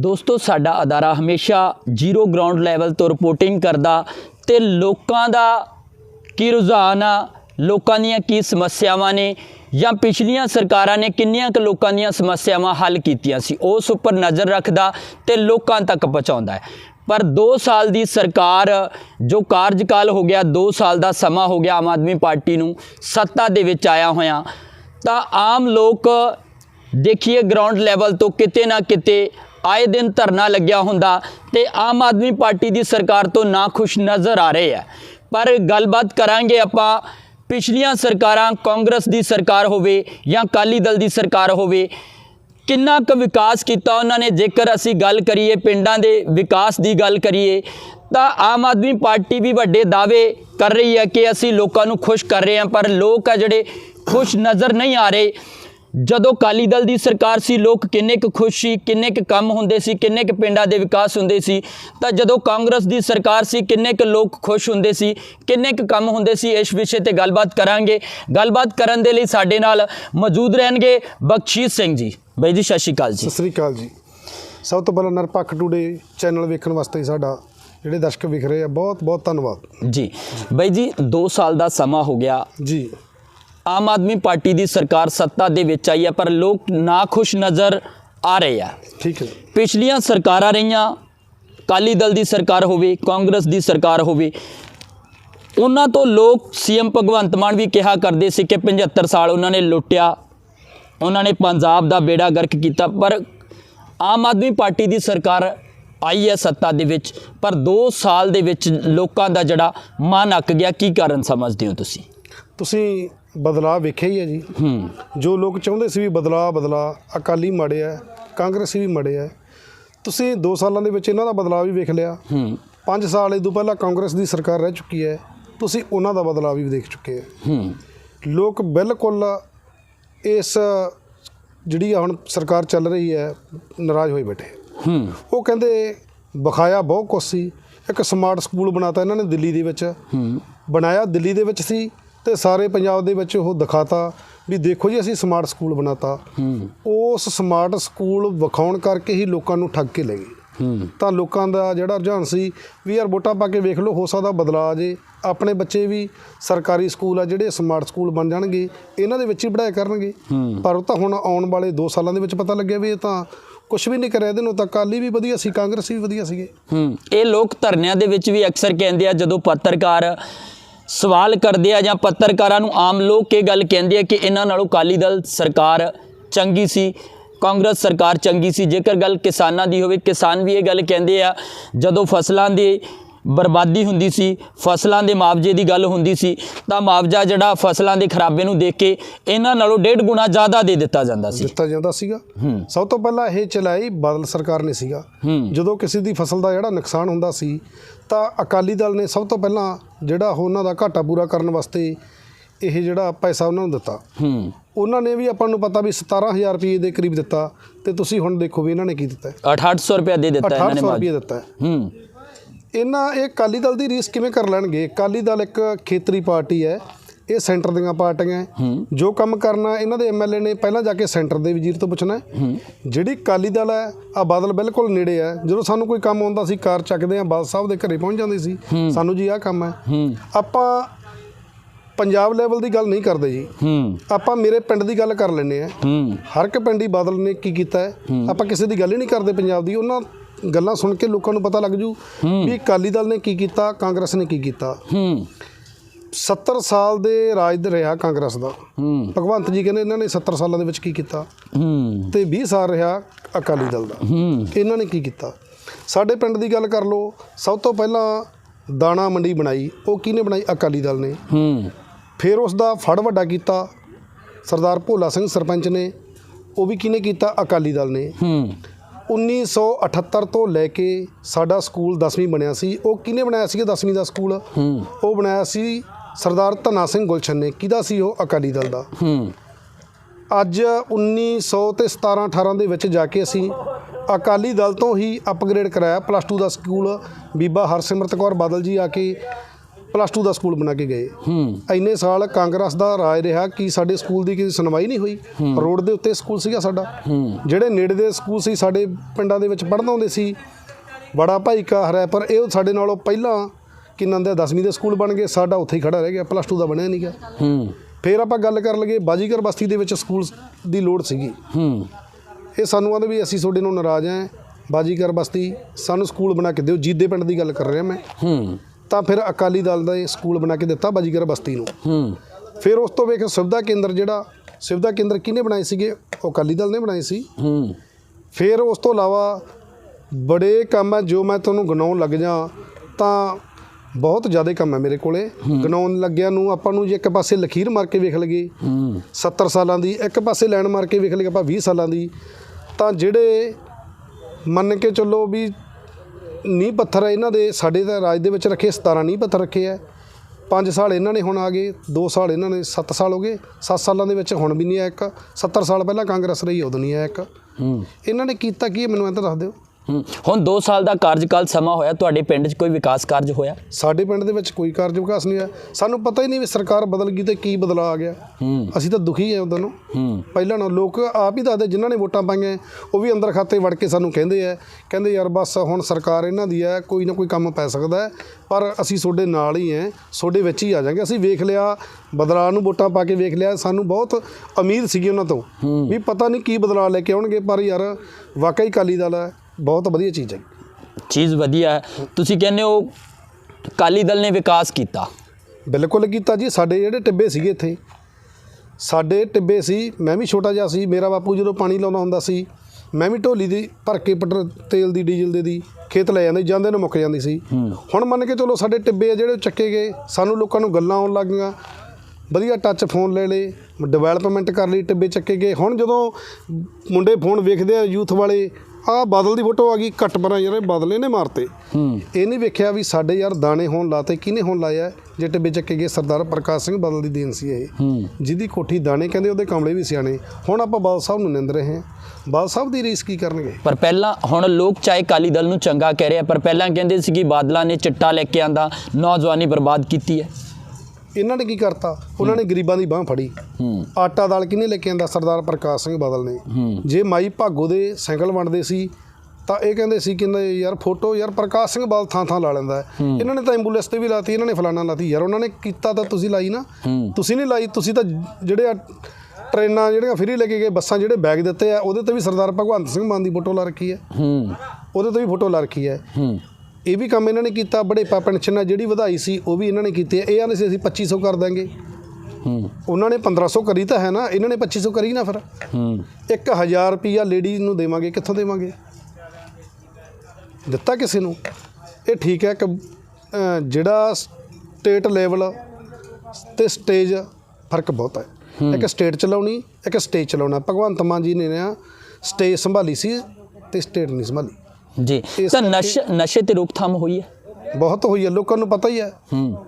ਦੋਸਤੋ, ਸਾਡਾ ਅਦਾਰਾ ਹਮੇਸ਼ਾ ਜ਼ੀਰੋ ਗਰਾਊਂਡ ਲੈਵਲ ਤੋਂ ਰਿਪੋਰਟਿੰਗ ਕਰਦਾ ਤੇ ਲੋਕਾਂ ਦਾ ਕੀ ਰੁਝਾਨ ਆ, ਲੋਕਾਂ ਦੀਆਂ ਕੀ ਸਮੱਸਿਆਵਾਂ ਨੇ ਜਾਂ ਪਿਛਲੀਆਂ ਸਰਕਾਰਾਂ ਨੇ ਕਿੰਨੀਆਂ ਕੁ ਲੋਕਾਂ ਦੀਆਂ ਸਮੱਸਿਆਵਾਂ ਹੱਲ ਕੀਤੀਆਂ ਸੀ, ਉਸ ਉੱਪਰ ਨਜ਼ਰ ਰੱਖਦਾ ਤੇ ਲੋਕਾਂ ਤੱਕ ਪਹੁੰਚਾਉਂਦਾ ਹੈ। ਪਰ 2 ਸਾਲ ਦੀ ਸਰਕਾਰ, ਜੋ ਕਾਰਜਕਾਲ ਹੋ ਗਿਆ 2 ਸਾਲ ਦਾ ਸਮਾਂ ਹੋ ਗਿਆ ਆਮ ਆਦਮੀ ਪਾਰਟੀ ਨੂੰ, ਸੱਤਾ ਦੇ ਵਿੱਚ ਆਇਆ ਹੋਇਆ, ਤਾਂ ਆਮ ਲੋਕ ਦੇਖੀਏ ਗਰਾਊਂਡ ਲੈਵਲ ਤੋਂ ਕਿਤੇ ਨਾ ਕਿਤੇ ਆਏ ਦਿਨ ਧਰਨਾ ਲੱਗਿਆ ਹੁੰਦਾ ਤੇ ਆਮ ਆਦਮੀ ਪਾਰਟੀ ਦੀ ਸਰਕਾਰ ਤੋਂ ਨਾ ਖੁਸ਼ ਨਜ਼ਰ ਆ ਰਹੇ ਆ। ਪਰ ਗੱਲਬਾਤ ਕਰਾਂਗੇ ਆਪਾਂ, ਪਿਛਲੀਆਂ ਸਰਕਾਰਾਂ ਕਾਂਗਰਸ ਦੀ ਸਰਕਾਰ ਹੋਵੇ ਜਾਂ ਅਕਾਲੀ ਦਲ ਦੀ ਸਰਕਾਰ ਹੋਵੇ, ਕਿੰਨਾ ਕੁ ਵਿਕਾਸ ਕੀਤਾ ਉਹਨਾਂ ਨੇ? ਜੇਕਰ ਅਸੀਂ ਗੱਲ ਕਰੀਏ ਪਿੰਡਾਂ ਦੇ ਵਿਕਾਸ ਦੀ ਗੱਲ ਕਰੀਏ, ਤਾਂ ਆਮ ਆਦਮੀ ਪਾਰਟੀ ਵੀ ਵੱਡੇ ਦਾਅਵੇ ਕਰ ਰਹੀ ਹੈ ਕਿ ਅਸੀਂ ਲੋਕਾਂ ਨੂੰ ਖੁਸ਼ ਕਰ ਰਹੇ ਹਾਂ, ਪਰ ਲੋਕ ਆ ਜਿਹੜੇ ਖੁਸ਼ ਨਜ਼ਰ ਨਹੀਂ ਆ ਰਹੇ। ਜਦੋਂ ਕਾਲੀ ਦਲ ਦੀ ਸਰਕਾਰ ਸੀ ਲੋਕ ਕਿੰਨੇ ਕੁ ਖੁਸ਼ ਸੀ ਕਿੰਨੇ ਕੁ ਕੰਮ ਹੁੰਦੇ ਸੀ ਕਿੰਨੇ ਕੁ ਪਿੰਡਾਂ ਦੇ ਵਿਕਾਸ ਹੁੰਦੇ ਸੀ ਤਾਂ ਜਦੋਂ ਕਾਂਗਰਸ ਦੀ ਸਰਕਾਰ ਸੀ ਕਿੰਨੇ ਕੁ ਲੋਕ ਖੁਸ਼ ਹੁੰਦੇ ਸੀ ਕਿੰਨੇ ਕੁ ਕੰਮ ਹੁੰਦੇ ਸੀ ਇਸ ਵਿਸ਼ੇ ਤੇ ਗੱਲਬਾਤ ਕਰਾਂਗੇ। ਗੱਲਬਾਤ ਕਰਨ ਦੇ ਲਈ ਸਾਡੇ ਨਾਲ ਮੌਜੂਦ ਰਹਿਣਗੇ ਬਖਸ਼ੀਸ਼ ਸਿੰਘ ਜੀ। ਬਾਈ ਜੀ ਸਤਿ ਸ਼੍ਰੀ ਅਕਾਲ ਜੀ। ਸਤਿ ਸ੍ਰੀ ਅਕਾਲ ਜੀ। ਸਭ ਤੋਂ ਪਹਿਲਾਂ ਨਿਰਪੱਖ ਟੂਡੇ ਚੈਨਲ ਵੇਖਣ ਵਾਸਤੇ ਸਾਡਾ ਜਿਹੜੇ ਦਰਸ਼ਕ ਵਿਖ ਰਹੇ ਆ ਬਹੁਤ ਬਹੁਤ ਧੰਨਵਾਦ। ਜੀ। ਬਾਈ ਜੀ 2 ਸਾਲ ਦਾ ਸਮਾਂ ਹੋ ਗਿਆ। ਜੀ। ਆਮ ਆਦਮੀ ਪਾਰਟੀ ਦੀ ਸਰਕਾਰ ਸੱਤਾ ਦੇ ਵਿੱਚ ਆਈ ਹੈ ਪਰ ਲੋਕ ਨਾ ਖੁਸ਼ ਨਜ਼ਰ ਆ ਰਹੇ ਆ। ਠੀਕ ਹੈ। ਪਿਛਲੀਆਂ ਸਰਕਾਰਾਂ ਰਹੀਆਂ ਕਾਲੀ ਦਲ ਦੀ ਸਰਕਾਰ ਹੋਵੇ ਕਾਂਗਰਸ ਦੀ ਸਰਕਾਰ ਹੋਵੇ ਉਹਨਾਂ ਤੋਂ ਲੋਕ ਸੀਐਮ ਭਗਵੰਤ ਮਾਨ ਵੀ ਕਿਹਾ ਕਰਦੇ ਸੀ ਕਿ 75 ਸਾਲ ਉਹਨਾਂ ਨੇ ਲੁੱਟਿਆ ਉਹਨਾਂ ਨੇ ਪੰਜਾਬ ਦਾ ਬੇੜਾ ਗਰਕ ਕੀਤਾ ਪਰ ਆਮ ਆਦਮੀ ਪਾਰਟੀ ਦੀ ਸਰਕਾਰ ਆਈ ਹੈ ਸੱਤਾ ਦੇ ਵਿੱਚ ਪਰ 2 ਸਾਲ ਦੇ ਵਿੱਚ ਲੋਕਾਂ ਦਾ ਜਿਹੜਾ ਮਨ ਅੱਕ ਗਿਆ ਕੀ ਕਾਰਨ ਸਮਝਦੇ ਹੋ ਤੁਸੀਂ? ਤੁਸੀਂ ਬਦਲਾਅ ਵੇਖਿਆ ਹੀ ਹੈ ਜੀ। ਹੂੰ। ਜੋ ਲੋਕ ਚਾਹੁੰਦੇ ਸੀ ਵੀ ਬਦਲਾਅ ਬਦਲਾਅ ਅਕਾਲੀ ਮਾੜੇ ਆ ਕਾਂਗਰਸੀ ਵੀ ਮਾੜੇ ਆ। ਤੁਸੀਂ 2 ਸਾਲਾਂ ਦੇ ਵਿੱਚ ਇਹਨਾਂ ਦਾ ਬਦਲਾਅ ਵੀ ਵੇਖ ਲਿਆ। ਹੂੰ। 5 ਸਾਲ ਇਹ ਤੋਂ ਪਹਿਲਾਂ ਕਾਂਗਰਸ ਦੀ ਸਰਕਾਰ ਰਹਿ ਚੁੱਕੀ ਹੈ। ਤੁਸੀਂ ਉਹਨਾਂ ਦਾ ਬਦਲਾਅ ਵੀ ਦੇਖ ਚੁੱਕੇ ਆ ਹੂੰ। ਲੋਕ ਬਿਲਕੁਲ ਇਸ ਜਿਹੜੀ ਆ ਹੁਣ ਸਰਕਾਰ ਚੱਲ ਰਹੀ ਹੈ ਨਾਰਾਜ਼ ਹੋਏ ਬੈਠੇ। ਹੂੰ। ਉਹ ਕਹਿੰਦੇ ਬਖਾਇਆ ਬਹੁਤ ਕੁਛ ਸੀ। ਇੱਕ ਸਮਾਰਟ ਸਕੂਲ ਬਣਾਤਾ ਇਹਨਾਂ ਨੇ ਦਿੱਲੀ ਦੇ ਵਿੱਚ। ਹੂੰ। ਬਣਾਇਆ ਦਿੱਲੀ ਦੇ ਵਿੱਚ ਸੀ। ਤੇ ਸਾਰੇ ਪੰਜਾਬ ਦੇ ਵਿੱਚ ਉਹ ਦਿਖਾਤਾ ਵੀ ਦੇਖੋ ਜੀ ਅਸੀਂ ਸਮਾਰਟ ਸਕੂਲ ਬਣਾਤਾ। ਉਸ ਸਮਾਰਟ ਸਕੂਲ ਵਿਖਾਉਣ ਕਰਕੇ ਹੀ ਲੋਕਾਂ ਨੂੰ ਠੱਗ ਕੇ ਲੈ ਗਏ। ਤਾਂ ਲੋਕਾਂ ਦਾ ਜਿਹੜਾ ਰੁਝਾਨ ਸੀ ਵੀ ਯਾਰ ਵੋਟਾਂ ਪਾ ਕੇ ਵੇਖ ਲਓ ਹੋ ਸਕਦਾ ਬਦਲਾਅ ਆ ਜੇ। ਆਪਣੇ ਬੱਚੇ ਵੀ ਸਰਕਾਰੀ ਸਕੂਲ ਆ ਜਿਹੜੇ ਸਮਾਰਟ ਸਕੂਲ ਬਣ ਜਾਣਗੇ ਇਹਨਾਂ ਦੇ ਵਿੱਚ ਹੀ ਪੜ੍ਹਾਈ ਕਰਨਗੇ। ਪਰ ਉਹ ਤਾਂ ਹੁਣ ਆਉਣ ਵਾਲੇ 2 ਸਾਲਾਂ ਦੇ ਵਿੱਚ ਪਤਾ ਲੱਗਿਆ ਵੀ ਇਹ ਤਾਂ ਕੁਝ ਵੀ ਨਹੀਂ ਕਰਿਆ। ਇਹਦੇ ਨੂੰ ਤਾਂ ਕਾਲੀ ਵੀ ਵਧੀਆ ਸੀ ਕਾਂਗਰਸੀ ਵੀ ਵਧੀਆ ਸੀਗੇ। ਹੂੰ। ਇਹ ਲੋਕ ਧਰਨਿਆਂ ਦੇ ਵਿੱਚ ਵੀ ਅਕਸਰ ਕਹਿੰਦੇ ਆ ਜਦੋਂ ਪੱਤਰਕਾਰ ਸਵਾਲ ਕਰਦੇ ਆ ਜਾਂ ਪੱਤਰਕਾਰਾਂ ਨੂੰ ਆਮ ਲੋਕ ਇਹ ਗੱਲ ਕਹਿੰਦੇ ਆ ਕਿ ਇਹਨਾਂ ਨਾਲੋਂ ਕਾਲੀ ਦਲ ਸਰਕਾਰ ਚੰਗੀ ਸੀ, ਕਾਂਗਰਸ ਸਰਕਾਰ ਚੰਗੀ ਸੀ। ਜੇਕਰ ਗੱਲ ਕਿਸਾਨਾਂ ਦੀ ਹੋਵੇ, ਕਿਸਾਨ ਵੀ ਇਹ ਗੱਲ ਕਹਿੰਦੇ ਆ, ਜਦੋਂ ਫਸਲਾਂ ਦੇ ਬਰਬਾਦੀ ਹੁੰਦੀ ਸੀ ਫਸਲਾਂ ਦੇ ਮੁਆਵਜ਼ੇ ਦੀ ਗੱਲ ਹੁੰਦੀ ਸੀ ਤਾਂ ਮੁਆਵਜ਼ਾ ਜਿਹੜਾ ਫਸਲਾਂ ਦੇ ਖਰਾਬੇ ਨੂੰ ਦੇਖ ਕੇ ਇਹਨਾਂ ਨਾਲੋਂ ਡੇਢ ਗੁਣਾ ਜ਼ਿਆਦਾ ਦੇ ਦਿੱਤਾ ਜਾਂਦਾ ਸੀ। ਦਿੱਤਾ ਜਾਂਦਾ ਸੀਗਾ। ਸਭ ਤੋਂ ਪਹਿਲਾਂ ਇਹ ਚਲਾਈ ਬਾਦਲ ਸਰਕਾਰ ਨੇ ਸੀਗਾ। ਜਦੋਂ ਕਿਸੇ ਦੀ ਫਸਲ ਦਾ ਜਿਹੜਾ ਨੁਕਸਾਨ ਹੁੰਦਾ ਸੀ ਤਾਂ ਅਕਾਲੀ ਦਲ ਨੇ ਸਭ ਤੋਂ ਪਹਿਲਾਂ ਜਿਹੜਾ ਉਹ ਉਹਨਾਂ ਦਾ ਘਾਟਾ ਪੂਰਾ ਕਰਨ ਵਾਸਤੇ ਇਹ ਜਿਹੜਾ ਪੈਸਾ ਉਹਨਾਂ ਨੂੰ ਦਿੱਤਾ। ਹੂੰ। ਉਹਨਾਂ ਨੇ ਵੀ ਆਪਾਂ ਨੂੰ ਪਤਾ ਵੀ 17000 ਰੁਪਏ ਦੇ ਕਰੀਬ ਦਿੱਤਾ ਤੇ ਤੁਸੀਂ ਹੁਣ ਦੇਖੋ ਵੀ ਇਹਨਾਂ ਨੇ ਕੀ ਦਿੱਤਾ। ਹੈ 6800 ਰੁਪਏ ਦੇ ਦਿੱਤਾ ਇਹਨਾਂ ਨੇ 6800 ਮੁਆਵਜ਼ਾ। ਰੁਪਏ ਦਿੱਤਾ। ਹੈ ਹੂੰ। ਇਹਨਾਂ ਇਹ ਅਕਾਲੀ ਦਲ ਦੀ ਰੀਸ ਕਿਵੇਂ ਕਰ ਲੈਣਗੇ? ਅਕਾਲੀ ਦਲ ਇੱਕ ਖੇਤਰੀ ਪਾਰਟੀ ਹੈ ਇਹ ਸੈਂਟਰ ਦੀਆਂ ਪਾਰਟੀਆਂ ਹੈ। ਹੂੰ। ਜੋ ਕੰਮ ਕਰਨਾ ਇਹਨਾਂ ਦੇ ਐਮਐਲਏ ਨੇ ਪਹਿਲਾਂ ਜਾ ਕੇ ਸੈਂਟਰ ਦੇ ਵਜ਼ੀਰ ਤੋਂ ਪੁੱਛਣਾ ਹੈ। ਹੂੰ। ਜਿਹੜੀ ਅਕਾਲੀ ਦਲ ਹੈ ਆ ਬਾਦਲ ਬਿਲਕੁਲ ਨੇੜੇ ਹੈ। ਜਦੋਂ ਸਾਨੂੰ ਕੋਈ ਕੰਮ ਆਉਂਦਾ ਸੀ ਕਾਰ ਚੱਕਦੇ ਆ ਬਾਦਲ ਸਾਹਿਬ ਦੇ ਘਰੇ ਪਹੁੰਚ ਜਾਂਦੇ ਸੀ ਸਾਨੂੰ ਜੀ ਆਹ ਕੰਮ ਹੈ। ਹੂੰ। ਆਪਾਂ ਪੰਜਾਬ ਲੈਵਲ ਦੀ ਗੱਲ ਨਹੀਂ ਕਰਦੇ ਜੀ। ਹੂੰ। ਆਪਾਂ ਮੇਰੇ ਪਿੰਡ ਦੀ ਗੱਲ ਕਰ ਲੈਂਦੇ ਆ ਹੂੰ। ਹਰ ਇੱਕ ਪਿੰਡੀ ਬਾਦਲ ਨੇ ਕੀ ਕੀਤਾ ਹੈ। ਆਪਾਂ ਕਿਸੇ ਦੀ ਗੱਲ ਹੀ ਨਹੀਂ ਕਰਦੇ ਪੰਜਾਬ ਦੀ। ਉਹਨਾਂ ਗੱਲਾਂ ਸੁਣ ਕੇ ਲੋਕਾਂ ਨੂੰ ਪਤਾ ਲੱਗ ਜੂ ਵੀ ਅਕਾਲੀ ਦਲ ਨੇ ਕੀ ਕੀਤਾ ਕਾਂਗਰਸ ਨੇ ਕੀ ਕੀਤਾ। ਹੂੰ। 70 ਸਾਲ ਦੇ ਰਾਜ ਦੇ ਰਿਹਾ ਕਾਂਗਰਸ ਦਾ। ਹੂੰ। ਭਗਵੰਤ ਜੀ ਕਹਿੰਦੇ ਇਹਨਾਂ ਨੇ 70 ਸਾਲਾਂ ਦੇ ਵਿੱਚ ਕੀ ਕੀਤਾ? ਹੂੰ। ਤੇ 20 ਸਾਲ ਰਿਹਾ ਅਕਾਲੀ ਦਲ ਦਾ। ਹੂੰ। ਇਹਨਾਂ ਨੇ ਕੀ ਕੀਤਾ? ਸਾਡੇ ਪਿੰਡ ਦੀ ਗੱਲ ਕਰ ਲਓ ਸਭ ਤੋਂ ਪਹਿਲਾਂ ਦਾਣਾ ਮੰਡੀ ਬਣਾਈ ਉਹ ਕਿਹਨੇ ਬਣਾਈ? ਅਕਾਲੀ ਦਲ ਨੇ। ਹੂੰ। ਫਿਰ ਉਸ ਦਾ ਫੜ ਵੱਡਾ ਕੀਤਾ ਸਰਦਾਰ ਭੋਲਾ ਸਿੰਘ ਸਰਪੰਚ ਨੇ ਉਹ ਵੀ ਕਿਹਨੇ ਕੀਤਾ? ਅਕਾਲੀ ਦਲ ਨੇ। ਹੂੰ। 1978 ਤੋਂ ਲੈ ਕੇ ਸਾਡਾ ਸਕੂਲ 10ਵੀਂ ਬਣਿਆ ਸੀ। ਉਹ ਕਿਹਨੇ ਬਣਾਇਆ ਸੀ 10ਵੀਂ ਦਾ ਸਕੂਲ? ਹੂੰ। ਉਹ ਬਣਾਇਆ ਸੀ ਸਰਦਾਰ ਧਨਾ ਸਿੰਘ ਗੁਲਸ਼ਨ ਨੇ। ਕਿਹਦਾ ਸੀ ਉਹ? ਅਕਾਲੀ ਦਲ ਦਾ। ਹੂੰ। ਅੱਜ 1900 ਤੇ 17 18 ਦੇ ਵਿੱਚ ਜਾ ਕੇ ਅਸੀਂ ਅਕਾਲੀ ਦਲ ਤੋਂ ਹੀ ਅਪਗ੍ਰੇਡ ਕਰਾਇਆ। ਪਲੱਸ 2 ਦਾ ਸਕੂਲ। ਬੀਬਾ ਹਰਸਿਮਰਤ ਕੌਰ ਬਾਦਲ ਜੀ ਆ ਕੇ ਪਲੱਸ 2 ਦਾ ਸਕੂਲ ਬਣਾ ਕੇ ਗਏ। ਹੂੰ। ਇੰਨੇ ਸਾਲ ਕਾਂਗਰਸ ਦਾ ਰਾਜ ਰਿਹਾ ਕਿ ਸਾਡੇ ਸਕੂਲ ਦੀ ਕਿਸੇ ਸੁਣਵਾਈ ਨਹੀਂ ਹੋਈ। ਰੋਡ ਦੇ ਉੱਤੇ ਸਕੂਲ ਸੀਗਾ ਸਾਡਾ। ਹੂੰ। ਜਿਹੜੇ ਨੇੜੇ ਦੇ ਸਕੂਲ ਸੀ ਸਾਡੇ ਪਿੰਡਾਂ ਦੇ ਵਿੱਚ ਪੜ੍ਹਨ ਆਉਂਦੇ ਸੀ। ਬੜਾ ਭਾਈ ਕਾ ਹਰੈ ਪਰ ਇਹ ਸਾਡੇ ਨਾਲੋਂ ਪਹਿਲਾਂ ਕਿੰਨਾਂ ਦੇ 10ਵੀਂ ਦੇ ਸਕੂਲ ਬਣ ਗਏ ਸਾਡਾ ਉੱਥੇ ਹੀ ਖੜਾ ਰਹਿ ਗਿਆ ਪਲੱਸ 2 ਦਾ ਬਣਿਆ ਨਹੀਂ ਗਿਆ ਹੂੰ। ਫਿਰ ਆਪਾਂ ਗੱਲ ਕਰ ਲਈਏ ਬਾਜੀਗਰ ਬਸਤੀ ਦੇ ਵਿੱਚ ਸਕੂਲ ਦੀ ਲੋੜ ਸੀਗੀ। ਹੂੰ। ਇਹ ਸਾਨੂੰ ਆਂਦੇ ਵੀ ਅਸੀਂ ਤੁਹਾਡੇ ਨੂੰ ਨਾਰਾਜ਼ ਆਂ। ਬਾਜੀਗਰ ਬਸਤੀ ਸਾਨੂੰ ਸਕੂਲ ਬਣਾ ਕੇ ਦਿਓ ਜੀਦੇ ਪਿੰਡ ਦੀ ਗੱਲ ਕਰ ਰਿਹਾ ਮੈਂ। ਹੂੰ। ਤਾਂ ਫਿਰ ਅਕਾਲੀ ਦਲ ਦਾ ਇਹ ਸਕੂਲ ਬਣਾ ਕੇ ਦਿੱਤਾ ਬਾਜੀਗਰ ਬਸਤੀ ਨੂੰ। ਹੂੰ। ਫਿਰ ਉਸ ਤੋਂ ਵੇਖ ਸੁਵਿਧਾ ਕੇਂਦਰ ਜਿਹੜਾ ਸੁਵਿਧਾ ਕੇਂਦਰ ਕਿਹਨੇ ਬਣਾਏ ਸੀਗੇ? ਉਹ ਅਕਾਲੀ ਦਲ ਨੇ ਬਣਾਏ ਸੀ। ਹੂੰ। ਫਿਰ ਉਸ ਤੋਂ ਇਲਾਵਾ ਬੜੇ ਕੰਮ ਹੈ ਜੋ ਮੈਂ ਤੁਹਾਨੂੰ ਗਿਣਾਉਣ ਲੱਗ ਜਾ ਤਾਂ ਬਹੁਤ ਜ਼ਿਆਦਾ ਕੰਮ ਹੈ ਮੇਰੇ ਕੋਲੇ। ਗਿਣਾਉਣ ਲੱਗਿਆਂ ਨੂੰ ਆਪਾਂ ਨੂੰ ਜੇ ਇੱਕ ਪਾਸੇ ਲਖੀਰ ਮਾਰ ਕੇ ਵੇਖ ਹੂੰ। 70 ਸਾਲਾਂ ਦੀ ਇੱਕ ਪਾਸੇ ਲਾਈਨ ਮਾਰ ਕੇ ਵੇਖ ਲਈਏ ਆਪਾਂ 20 ਸਾਲਾਂ ਦੀ ਤਾਂ ਜਿਹੜੇ ਮੰਨ ਕੇ ਚੱਲੋ ਵੀ ਨੀਂਹ ਪੱਥਰ ਇਹਨਾਂ ਦੇ ਸਾਡੇ ਤਾਂ ਰਾਜ ਦੇ ਵਿੱਚ ਰੱਖੇ 17 ਨੀਂਹ ਪੱਥਰ ਰੱਖੇ ਆ। 5 ਸਾਲ ਇਹਨਾਂ ਨੇ ਹੁਣ ਆ ਗਏ 2 ਸਾਲ ਇਹਨਾਂ ਨੇ 7 ਸਾਲ ਹੋ ਗਏ 7 ਸਾਲਾਂ ਦੇ ਵਿੱਚ ਹੁਣ ਵੀ ਨਹੀਂ ਆਇਆ ਇੱਕ 70 ਸਾਲ ਪਹਿਲਾਂ ਕਾਂਗਰਸ ਰਹੀ ਉਦੋਂ ਨਹੀਂ ਆਇਆ ਇੱਕ। ਹੂੰ। ਇਹਨਾਂ ਨੇ ਕੀਤਾ ਕੀ ਮੈਨੂੰ ਇਹ ਤਾਂ ਦੱਸ ਦਿਓ। ਹੁਣ 2 ਸਾਲ ਦਾ ਕਾਰਜਕਾਲ ਸਮਾਂ ਹੋਇਆ ਤੁਹਾਡੇ ਪਿੰਡ 'ਚ ਕੋਈ ਵਿਕਾਸ ਕਾਰਜ ਹੋਇਆ? ਸਾਡੇ ਪਿੰਡ ਦੇ ਵਿੱਚ ਕੋਈ ਕਾਰਜ ਵਿਕਾਸ ਨਹੀਂ ਹੋਇਆ। ਸਾਨੂੰ ਪਤਾ ਹੀ ਨਹੀਂ ਵੀ ਸਰਕਾਰ ਬਦਲ ਗਈ ਤੇ ਕੀ ਬਦਲਾ ਆ ਗਿਆ। ਅਸੀਂ ਤਾਂ ਦੁਖੀ ਹਾਂ ਉਦੋਂ ਨੂੰ। ਪਹਿਲਾਂ ਨਾ ਲੋਕ ਆਪ ਹੀ ਦੱਸਦੇ ਜਿਨ੍ਹਾਂ ਨੇ ਵੋਟਾਂ ਪਾਈਆਂ ਉਹ ਵੀ ਅੰਦਰ ਖਾਤੇ ਵੜ ਕੇ ਸਾਨੂੰ ਕਹਿੰਦੇ ਆ। ਕਹਿੰਦੇ ਯਾਰ ਬਸ ਹੁਣ ਸਰਕਾਰ ਇਹਨਾਂ ਦੀ ਹੈ ਕੋਈ ਨਾ ਕੋਈ ਕੰਮ ਪੈ ਸਕਦਾ ਪਰ ਅਸੀਂ ਤੁਹਾਡੇ ਨਾਲ ਹੀ ਹੈ ਤੁਹਾਡੇ ਵਿੱਚ ਹੀ ਆ ਜਾਾਂਗੇ। ਅਸੀਂ ਵੇਖ ਲਿਆ ਬਦਲਾਅ ਨੂੰ ਵੋਟਾਂ ਪਾ ਕੇ ਵੇਖ ਲਿਆ ਸਾਨੂੰ ਬਹੁਤ ਉਮੀਦ ਸੀਗੀ ਉਹਨਾਂ ਤੋਂ ਵੀ ਪਤਾ ਨਹੀਂ ਕੀ ਬਦਲਾਅ ਲੈ ਕੇ ਆਉਣਗੇ ਪਰ ਯਾਰ ਵਾਕਈ ਕਾਲੀ ਦਲ ਹੈ। ਬਹੁਤ ਵਧੀਆ ਚੀਜ਼ ਹੈ। ਚੀਜ਼ ਵਧੀਆ ਹੈ। ਤੁਸੀਂ ਕਹਿੰਦੇ ਹੋ ਅਕਾਲੀ ਦਲ ਨੇ ਵਿਕਾਸ ਕੀਤਾ। ਬਿਲਕੁਲ ਕੀਤਾ ਜੀ। ਸਾਡੇ ਜਿਹੜੇ ਟਿੱਬੇ ਸੀਗੇ ਇੱਥੇ ਸਾਡੇ ਟਿੱਬੇ ਸੀ ਮੈਂ ਵੀ ਛੋਟਾ ਜਿਹਾ ਸੀ ਮੇਰਾ ਬਾਪੂ ਜਦੋਂ ਪਾਣੀ ਲਾਉਂਦਾ ਹੁੰਦਾ ਸੀ ਮੈਂ ਵੀ ਢੋਲੀ ਦੀ ਭਰ ਕੇ ਪੈਟਰੋਲ ਤੇਲ ਦੀ ਡੀਜ਼ਲ ਦੇ ਦੀ ਖੇਤ ਲੈ ਜਾਂਦੇ ਜਾਂਦੇ ਨੂੰ ਮੁੱਕ ਜਾਂਦੀ ਸੀ। ਹੁਣ ਮੰਨ ਕੇ ਚਲੋ ਸਾਡੇ ਟਿੱਬੇ ਆ ਜਿਹੜੇ ਚੱਕੇ ਗਏ ਸਾਨੂੰ ਲੋਕਾਂ ਨੂੰ ਗੱਲਾਂ ਆਉਣ ਲੱਗ ਗਈਆਂ ਵਧੀਆ ਟੱਚ ਫੋਨ ਲੈ ਲਏ ਡਿਵੈਲਪਮੈਂਟ ਕਰ ਲਈ ਟਿੱਬੇ ਚੱਕੇ ਗਏ। ਹੁਣ ਜਦੋਂ ਮੁੰਡੇ ਫੋਨ ਵੇਖਦੇ ਆ ਯੂਥ ਵਾਲੇ ਆਹ ਬਾਦਲ ਦੀ ਫੋਟੋ ਆ ਗਈ ਕੱਟ ਪਰਾਂ ਯਾਰ ਇਹ ਬਾਦਲ ਇਹਨੇ ਮਾਰਤੇ। ਹੂੰ। ਇਹ ਨਹੀਂ ਵੇਖਿਆ ਵੀ ਸਾਡੇ ਯਾਰ ਦਾਣੇ ਹੋਣ ਲਾਤੇ ਕਿਹਨੇ ਹੋਣ ਲਾਇਆ? ਜੇ ਟਿੱਬੇ ਚੱਕੇ ਗਏ ਸਰਦਾਰ ਪ੍ਰਕਾਸ਼ ਸਿੰਘ ਬਾਦਲ ਦੀ ਦੇਣ ਸੀ ਇਹ। ਜਿਹਦੀ ਕੋਠੀ ਦਾਣੇ ਕਹਿੰਦੇ ਉਹਦੇ ਕਮਲੇ ਵੀ ਸਿਆਣੇ। ਹੁਣ ਆਪਾਂ ਬਾਦਲ ਸਾਹਿਬ ਨੂੰ ਨਿੰਦ ਰਹੇ ਹਾਂ। ਬਾਦਲ ਸਾਹਿਬ ਦੀ ਰੀਸ ਕੀ ਕਰਨਗੇ? ਪਰ ਪਹਿਲਾਂ ਹੁਣ ਲੋਕ ਚਾਹੇ ਅਕਾਲੀ ਦਲ ਨੂੰ ਚੰਗਾ ਕਹਿ ਰਿਹਾ ਪਰ ਪਹਿਲਾਂ ਕਹਿੰਦੇ ਸੀ ਕਿ ਬਾਦਲਾਂ ਨੇ ਚਿੱਟਾ ਲੈ ਕੇ ਆਂਦਾ ਨੌਜਵਾਨੀ ਬਰਬਾਦ ਕੀਤੀ ਹੈ। ਇਹਨਾਂ ਨੇ ਕੀ ਕਰਤਾ? ਉਹਨਾਂ ਨੇ ਗਰੀਬਾਂ ਦੀ ਬਾਹ ਫੜੀ। ਆਟਾ ਦਾਲ ਕਿਹਨੇ ਲੈ ਕੇ ਆਂਦਾ? ਸਰਦਾਰ ਪ੍ਰਕਾਸ਼ ਸਿੰਘ ਬਾਦਲ ਨੇ। ਜੇ ਮਾਈ ਭਾਗੋ ਦੇ ਸਾਈਕਲ ਵੰਡਦੇ ਸੀ ਤਾਂ ਇਹ ਕਹਿੰਦੇ ਸੀ ਕਹਿੰਦੇ ਯਾਰ ਫੋਟੋ ਯਾਰ ਪ੍ਰਕਾਸ਼ ਸਿੰਘ ਬਾਦਲ ਥਾਂ ਥਾਂ ਲਾ ਲੈਂਦਾ। ਇਹਨਾਂ ਨੇ ਤਾਂ ਐਂਬੂਲੈਂਸ ਤੇ ਵੀ ਲਾਤੀ ਇਹਨਾਂ ਨੇ ਫਲਾਣਾ ਲਾਤੀ। ਯਾਰ ਉਹਨਾਂ ਨੇ ਕੀਤਾ ਤਾਂ ਤੁਸੀਂ ਲਾਈ ਨਾ। ਤੁਸੀਂ ਨਹੀਂ ਲਾਈ ਤੁਸੀਂ ਤਾਂ ਜਿਹੜੇ ਆ ਟ੍ਰੇਨਾਂ ਜਿਹੜੀਆਂ ਫ੍ਰੀ ਲੈ ਕੇ ਗਏ ਬੱਸਾਂ ਜਿਹੜੇ ਬੈਗ ਦਿੱਤੇ ਆ ਉਹਦੇ ਤੇ ਵੀ ਸਰਦਾਰ ਭਗਵੰਤ ਸਿੰਘ ਮਾਨ ਦੀ ਫੋਟੋ ਲਾ ਰੱਖੀ ਹੈ। ਉਹਦੇ ਤੇ ਵੀ ਫੋਟੋ ਲਾ ਰੱਖੀ ਹੂੰ। ਇਹ ਵੀ ਕੰਮ ਇਹਨਾਂ ਨੇ ਕੀਤਾ ਬੜੇਪਾ ਪੈਨਸ਼ਨ ਆ ਜਿਹੜੀ ਵਧਾਈ ਸੀ ਉਹ ਵੀ ਇਹਨਾਂ ਨੇ ਕੀਤੀ ਹੈ। ਇਹ ਆਂਦੇ ਸੀ ਅਸੀਂ 2500 ਕਰ ਦਾਂਗੇ ਹੂੰ। ਉਹਨਾਂ ਨੇ 1500 ਕਰੀ ਤਾਂ ਹੈ ਨਾ ਇਹਨਾਂ ਨੇ 2500 ਕਰੀ ਨਾ ਫਿਰ। ਹੂੰ। 1000 ਰੁਪਿਆ ਲੇਡੀ ਨੂੰ ਦੇਵਾਂਗੇ ਕਿੱਥੋਂ ਦੇਵਾਂਗੇ? ਦਿੱਤਾ ਕਿਸੇ ਨੂੰ? ਇਹ ਠੀਕ ਹੈ ਕਿ ਅ, ਜਿਹੜਾ ਸਟੇਟ ਲੈਵਲ ਤੇ ਸਟੇਜ ਫ਼ਰਕ ਬਹੁਤ ਹੈ। ਇੱਕ ਸਟੇਟ ਚਲਾਉਣੀ ਇੱਕ ਸਟੇਜ ਚਲਾਉਣਾ। ਭਗਵੰਤ ਮਾਨ ਜੀ ਨੇ ਨਾ ਸਟੇਜ ਸੰਭਾਲੀ ਸੀ ਤੇ ਸਟੇਟ ਨਹੀਂ ਸੰਭਾਲੀ। ਜੀ। ਤਾਂ ਨਸ਼ੇ ਨਸ਼ੇ ਤੇ ਰੋਕਥਾਮ ਹੋਈ ਹੈ? ਬਹੁਤ ਹੋਈ ਹੈ ਲੋਕਾਂ ਨੂੰ ਪਤਾ ਹੀ ਹੈ। ਹੂੰ।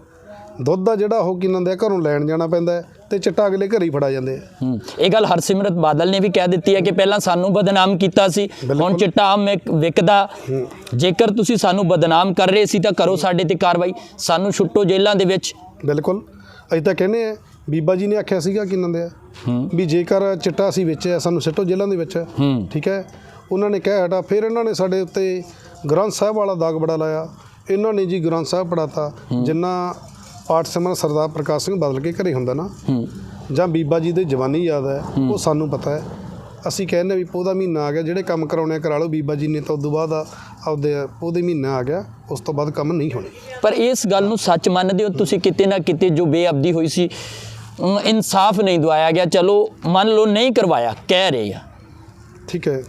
ਦੁੱਧ ਦਾ ਜਿਹੜਾ ਉਹ ਕੀ ਨੰਦੇ ਆ ਘਰੋਂ ਲੈਣ ਜਾਣਾ ਪੈਂਦਾ ਤੇ ਚਿੱਟਾ ਅਗਲੇ ਘਰੇ ਹੀ ਫੜਾ ਜਾਂਦੇ ਆ। ਹੂੰ। ਇਹ ਗੱਲ ਹਰਸਿਮਰਤ ਬਾਦਲ ਨੇ ਵੀ ਕਹਿ ਦਿੱਤੀ ਹੈ ਕਿ ਪਹਿਲਾਂ ਸਾਨੂੰ ਬਦਨਾਮ ਕੀਤਾ ਸੀ ਹੁਣ। ਚਿੱਟਾ ਆਮ ਵਿਕ- ਵਿਕਦਾ। ਜੇਕਰ ਤੁਸੀਂ ਸਾਨੂੰ ਬਦਨਾਮ ਕਰ ਰਹੇ ਸੀ ਤਾਂ ਕਰੋ ਸਾਡੇ ਤੇ ਕਾਰਵਾਈ। ਸਾਨੂੰ ਛੁੱਟੋ ਜੇਲ੍ਹਾਂ ਦੇ ਵਿੱਚ। ਬਿਲਕੁਲ। ਅਸੀਂ ਤਾਂ ਕਹਿੰਦੇ ਆ ਬੀਬਾ ਜੀ ਨੇ ਆਖਿਆ ਸੀਗਾ ਕੀ ਨੰਦੇ ਆ ਹੂੰ। ਵੀ ਜੇਕਰ ਚਿੱਟਾ ਅਸੀਂ ਵੇਚਿਆ ਸਾਨੂੰ ਸਿੱਟੋ ਜੇਲ੍ਹਾਂ ਦੇ ਵਿੱਚ। ਹੂੰ। ਠੀਕ ਹੈ? ਉਹਨਾਂ ਨੇ ਕਹਿ ਹਟਾ ਫਿਰ ਇਹਨਾਂ ਨੇ ਸਾਡੇ ਉੱਤੇ ਗ੍ਰੰਥ ਸਾਹਿਬ ਵਾਲਾ ਦਾਗ ਬੜਾ ਲਾਇਆ। ਇਹਨਾਂ ਨੇ ਜੀ ਗ੍ਰੰਥ ਸਾਹਿਬ ਪੜਾਤਾ ਜਿੰਨਾ ਪਾਠ ਸਿਮਰਨ ਸਰਦਾਰ ਪ੍ਰਕਾਸ਼ ਸਿੰਘ ਬਦਲ ਕੇ ਘਰੇ ਹੁੰਦਾ ਨਾ ਜਾਂ ਬੀਬਾ ਜੀ ਦੀ ਜਵਾਨੀ ਯਾਦ ਹੈ ਉਹ ਸਾਨੂੰ ਪਤਾ ਹੈ। ਅਸੀਂ ਕਹਿੰਦੇ ਵੀ ਪੋਹ ਦਾ ਮਹੀਨਾ ਆ ਗਿਆ ਜਿਹੜੇ ਕੰਮ ਕਰਾਉਣੇ ਕਰਾ ਲਓ ਬੀਬਾ ਜੀ ਨੇ ਤਾਂ ਉਦੋਂ ਬਾਅਦ ਆਪਦੇ ਪੋਹ ਦੇ ਮਹੀਨਾ ਆ ਗਿਆ ਉਸ ਤੋਂ ਬਾਅਦ ਕੰਮ ਨਹੀਂ ਹੋਣੇ। ਪਰ ਇਸ ਗੱਲ ਨੂੰ ਸੱਚ ਮੰਨਦੇ ਹੋ ਤੁਸੀਂ ਕਿਤੇ ਨਾ ਕਿਤੇ ਜੋ ਬੇਅਬਦੀ ਹੋਈ ਸੀ ਇਨਸਾਫ ਨਹੀਂ ਦਵਾਇਆ ਗਿਆ। ਚਲੋ ਮੰਨ ਲਓ ਨਹੀਂ ਕਰਵਾਇਆ ਕਹਿ ਰਹੇ ਆ। ਠੀਕ ਹੈ।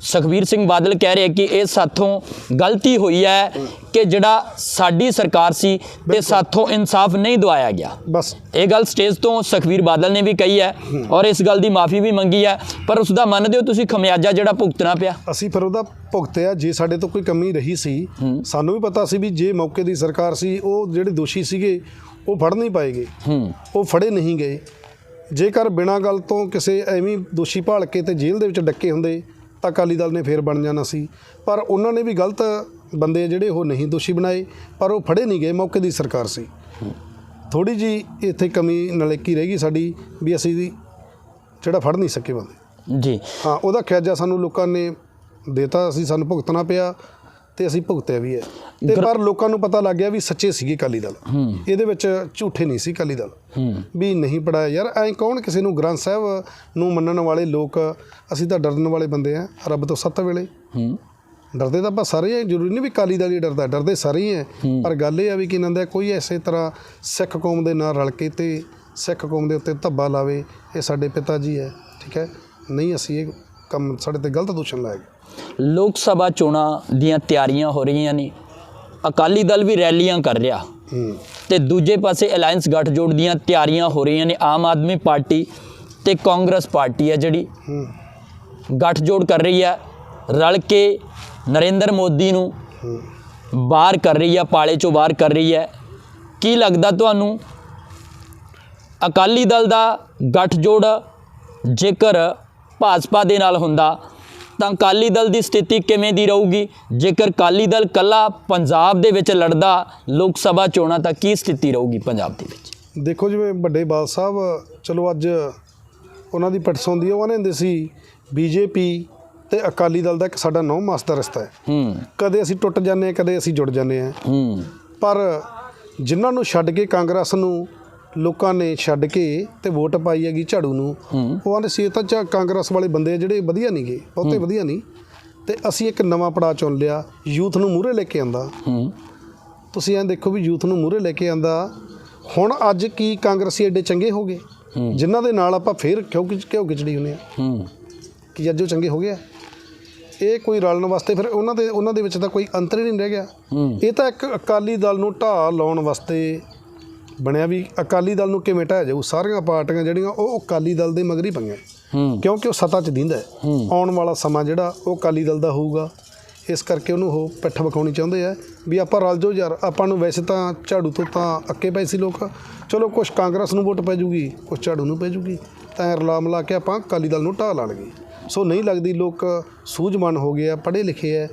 ਸੁਖਬੀਰ ਸਿੰਘ ਬਾਦਲ ਕਹਿ ਰਹੇ ਕਿ ਇਹ ਸਾਥੋਂ ਗਲਤੀ ਹੋਈ ਹੈ ਕਿ ਜਿਹੜਾ ਸਾਡੀ ਸਰਕਾਰ ਸੀ ਤੇ ਸਾਥੋਂ ਇਨਸਾਫ ਨਹੀਂ ਦਵਾਇਆ ਗਿਆ। ਬਸ। ਇਹ ਗੱਲ ਸਟੇਜ ਤੋਂ ਸੁਖਬੀਰ ਬਾਦਲ ਨੇ ਵੀ ਕਹੀ ਹੈ ਔਰ ਇਸ ਗੱਲ ਦੀ ਮਾਫੀ ਵੀ ਮੰਗੀ ਹੈ। ਪਰ ਉਸ ਦਾ ਮੰਨਦੇ ਹੋ ਤੁਸੀਂ ਖਮਿਆਜਾ ਜਿਹੜਾ ਭੁਗਤਣਾ ਪਿਆ? ਅਸੀਂ ਫਿਰ ਉਹਦਾ ਭੁਗਤਿਆ ਜੇ ਸਾਡੇ ਤੋਂ ਕੋਈ ਕਮੀ ਰਹੀ ਸੀ ਸਾਨੂੰ ਵੀ ਪਤਾ ਸੀ ਵੀ ਜੇ ਮੌਕੇ ਦੀ ਸਰਕਾਰ ਸੀ ਉਹ ਜਿਹੜੇ ਦੋਸ਼ੀ ਸੀਗੇ ਉਹ ਫੜ ਨਹੀਂ ਪਾਏਗੇ ਉਹ ਫੜੇ ਨਹੀਂ ਗਏ। ਜੇਕਰ ਬਿਨਾਂ ਗੱਲ ਤੋਂ ਕਿਸੇ ਐਵੇਂ ਦੋਸ਼ੀ ਭਾਲ ਕੇ ਤੇ ਜੇਲ੍ਹ ਦੇ ਵਿੱਚ ਡੱਕੇ ਹੁੰਦੇ ਤਾਂ ਅਕਾਲੀ ਦਲ ਨੇ ਫੇਰ ਬਣ ਜਾਣਾ ਸੀ। ਪਰ ਉਹਨਾਂ ਨੇ ਵੀ ਗਲਤ ਬੰਦੇ ਜਿਹੜੇ ਉਹ ਨਹੀਂ ਦੋਸ਼ੀ ਬਣਾਏ ਪਰ ਉਹ ਫੜੇ ਨਹੀਂ ਗਏ ਮੌਕੇ ਦੀ ਸਰਕਾਰ ਸੀ। ਥੋੜੀ ਜੀ ਇੱਥੇ ਕਮੀ ਨਲੇਕੀ ਰਹਿ ਗਈ ਸਾਡੀ ਵੀ ਅਸੀਂ ਜਿਹੜਾ ਫੜ ਨਹੀਂ ਸਕੇ ਬੰਦੇ। ਜੀ। ਹਾਂ ਉਹਦਾ ਖਿਆਜਾ ਸਾਨੂੰ ਲੋਕਾਂ ਨੇ ਦੇਤਾ ਅਸੀਂ ਸਾਨੂੰ ਭੁਗਤਣਾ ਪਿਆ। ਤੇ ਅਸੀਂ ਭੁਗਤਿਆ ਵੀ ਹੈ। ਤੇ ਪਰ ਲੋਕਾਂ ਨੂੰ ਪਤਾ ਲੱਗ ਗਿਆ ਵੀ ਸੱਚੇ ਸੀਗੇ ਅਕਾਲੀ ਦਲ। ਇਹਦੇ ਵਿੱਚ ਝੂਠੇ ਨਹੀਂ ਸੀ ਅਕਾਲੀ ਦਲ। ਵੀ ਨਹੀਂ ਪੜਾਇਆ। ਯਾਰ ਐਂ ਕੌਣ ਕਿਸੇ ਨੂੰ ਗ੍ਰੰਥ ਸਾਹਿਬ ਨੂੰ ਮੰਨਣ ਵਾਲੇ ਲੋਕ ਅਸੀਂ ਤਾਂ ਡਰਨ ਵਾਲੇ ਬੰਦੇ ਆ ਰੱਬ ਤੋਂ ਸੱਤ ਵੇਲੇ। ਡਰਦੇ ਤਾਂ ਆਪਾਂ ਸਾਰੇ ਹੀ ਹਾਂ, ਜ਼ਰੂਰੀ ਨਹੀਂ ਵੀ ਕਾਲੀ ਦਲ ਹੀ ਡਰਦਾ ਡਰਦੇ ਸਾਰੇ ਹੀ ਹੈ। ਪਰ ਗੱਲ ਇਹ ਆ ਵੀ ਕੀ ਨੰਦਾ ਕੋਈ ਐਸੇ ਤਰ੍ਹਾਂ ਸਿੱਖ ਕੌਮ ਦੇ ਨਾਲ ਰਲ ਕੇ ਤੇ ਸਿੱਖ ਕੌਮ ਦੇ ਉੱਤੇ ਧੱਬਾ ਲਾਵੇ ਇਹ ਸਾਡੇ ਪਿਤਾ ਜੀ ਹੈ ਠੀਕ ਹੈ? ਨਹੀਂ ਅਸੀਂ ਇਹ ਕੰਮ ਸਾਡੇ ਤੇ ਗਲਤ ਦੂਸ਼ਣ ਲਾਇਆ ਲੋਕ ਸਭਾ ਚੋਣਾਂ ਦੀਆਂ ਤਿਆਰੀਆਂ ਹੋ ਰਹੀਆਂ ਨੇ। ਅਕਾਲੀ ਦਲ ਵੀ ਰੈਲੀਆਂ ਕਰ ਰਿਹਾ। ਤੇ ਦੂਜੇ ਪਾਸੇ ਅਲਾਈਅੰਸ ਗੱਠਜੋੜ ਦੀਆਂ ਤਿਆਰੀਆਂ ਹੋ ਰਹੀਆਂ ਨੇ। ਆਮ ਆਦਮੀ ਪਾਰਟੀ ਤੇ ਕਾਂਗਰਸ ਪਾਰਟੀ ਹੈ ਜਿਹੜੀ। ਗੱਠਜੋੜ ਕਰ ਰਹੀ ਹੈ। ਰਲ ਕੇ ਨਰਿੰਦਰ ਮੋਦੀ ਨੂੰ ਬਾਹਰ ਕਰ ਰਹੀ ਹੈ ਪਾਲੇ ਚੋਂ ਬਾਹਰ ਕਰ ਰਹੀ ਹੈ। ਕੀ ਲੱਗਦਾ ਤੁਹਾਨੂੰ? ਅਕਾਲੀ ਦਲ ਦਾ ਗੱਠਜੋੜ ਜੇਕਰ ਭਾਜਪਾ ਦੇ ਨਾਲ ਹੁੰਦਾ ਤਾਂ ਅਕਾਲੀ ਦਲ ਦੀ ਸਥਿਤੀ ਕਿਵੇਂ ਦੀ ਰਹੂਗੀ? ਜੇਕਰ ਅਕਾਲੀ ਦਲ ਕੱਲਾ ਪੰਜਾਬ ਦੇ ਵਿੱਚ ਲੜਦਾ ਲੋਕ ਸਭਾ ਚੋਣਾਂ ਤਾਂ ਕੀ ਸਥਿਤੀ ਰਹੂਗੀ ਪੰਜਾਬ ਦੇ ਵਿੱਚ? ਦੇਖੋ ਜਿਵੇਂ ਵੱਡੇ ਬਾਲ ਸਾਹਿਬ ਚਲੋ ਅੱਜ ਉਹਨਾਂ ਦੀ ਪਟਸ ਹੁੰਦੀ ਹੈ ਉਹ ਕਹਿੰਦੇ ਹੁੰਦੇ ਸੀ ਬੀਜੇਪੀ ਤੇ ਅਕਾਲੀ ਦਲ ਦਾ ਇੱਕ ਸਾਡਾ ਨੌ ਮਾਸ ਦਾ ਰਸਤਾ ਹੈ। ਹੂੰ। ਕਦੇ ਅਸੀਂ ਟੁੱਟ ਜਾਂਦੇ ਹਾਂ ਕਦੇ ਅਸੀਂ ਜੁੜ ਜਾਂਦੇ ਹਾਂ। ਹੂੰ। ਪਰ ਜਿਨ੍ਹਾਂ ਨੂੰ ਛੱਡ ਕੇ ਕਾਂਗਰਸ ਨੂੰ ਲੋਕਾਂ ਨੇ ਛੱਡ ਕੇ ਤੇ ਵੋਟ ਪਾਈ ਹੈਗੀ ਝਾੜੂ ਨੂੰ ਉਹ ਆਂਦੇ ਸੀ ਇਹ ਤਾਂ ਚਾ ਕਾਂਗਰਸ ਵਾਲੇ ਬੰਦੇ ਆ ਜਿਹੜੇ ਵਧੀਆ ਨਹੀਂਗੇ ਬਹੁਤੇ ਵਧੀਆ ਨਹੀਂ ਤੇ ਅਸੀਂ ਇੱਕ ਨਵਾਂ ਪੜਾਅ ਚੁਣ ਲਿਆ ਯੂਥ ਨੂੰ ਮੂਹਰੇ ਲੈ ਕੇ ਆਂਦਾ। ਤੁਸੀਂ ਐਂ ਦੇਖੋ ਵੀ ਯੂਥ ਨੂੰ ਮੂਹਰੇ ਲੈ ਕੇ ਆਂਦਾ ਹੁਣ ਅੱਜ ਕੀ ਕਾਂਗਰਸੀ ਐਡੇ ਚੰਗੇ ਹੋ ਗਏ। ਜਿਨ੍ਹਾਂ ਦੇ ਨਾਲ ਆਪਾਂ ਫੇਰ ਕਿਉਂ ਕਿਉਂ ਖਿਚੜੀ ਹੁੰਦੇ ਆ। ਕਿ ਅੱਜ ਉਹ ਚੰਗੇ ਹੋ ਗਿਆ ਇਹ ਕੋਈ ਰਲਣ ਵਾਸਤੇ ਫਿਰ ਉਹਨਾਂ ਦੇ ਉਹਨਾਂ ਦੇ ਵਿੱਚ ਤਾਂ ਕੋਈ ਅੰਤਰ ਹੀ ਨਹੀਂ ਰਹਿ ਗਿਆ। ਇਹ ਤਾਂ ਇੱਕ ਅਕਾਲੀ ਦਲ ਨੂੰ ਢਾਹ ਲਾਉਣ ਵਾਸਤੇ ਬਣਿਆ ਵੀ ਅਕਾਲੀ ਦਲ ਨੂੰ ਕਿਵੇਂ ਢਾਇਆ ਜਾਊ? ਸਾਰੀਆਂ ਪਾਰਟੀਆਂ ਜਿਹੜੀਆਂ ਉਹ ਅਕਾਲੀ ਦਲ ਦੇ ਮਗਰ ਹੀ। ਪਈਆਂ ਕਿਉਂਕਿ ਉਹ ਸੱਤਾ 'ਚ ਦਿੰਦਾ। ਆਉਣ ਵਾਲਾ ਸਮਾਂ ਜਿਹੜਾ ਉਹ ਅਕਾਲੀ ਦਲ ਦਾ ਹੋਊਗਾ। ਇਸ ਕਰਕੇ ਉਹਨੂੰ ਉਹ ਪਿੱਠ ਵਿਖਾਉਣੀ ਚਾਹੁੰਦੇ ਆ ਵੀ ਆਪਾਂ ਰਲ ਜਾਓ ਯਾਰ। ਆਪਾਂ ਨੂੰ ਵੈਸੇ ਤਾਂ ਝਾੜੂ ਤੋਂ ਤਾਂ ਅੱਕੇ ਪਏ ਸੀ ਲੋਕ। ਚਲੋ ਕੁਝ ਕਾਂਗਰਸ ਨੂੰ ਵੋਟ ਪੈ ਜੂਗੀ ਕੁਝ ਝਾੜੂ ਨੂੰ ਪੈ ਜੂਗੀ। ਤਾਂ ਰਲਾ ਮਿਲਾ ਕੇ ਆਪਾਂ ਅਕਾਲੀ ਦਲ ਨੂੰ ਢਾਹ ਲਾਣਗੇ। ਸੋ ਨਹੀਂ ਲੱਗਦੀ ਲੋਕ ਸੂਝਵਾਨ ਹੋ ਗਏ ਆ ਪੜ੍ਹੇ ਲਿਖੇ ਆ।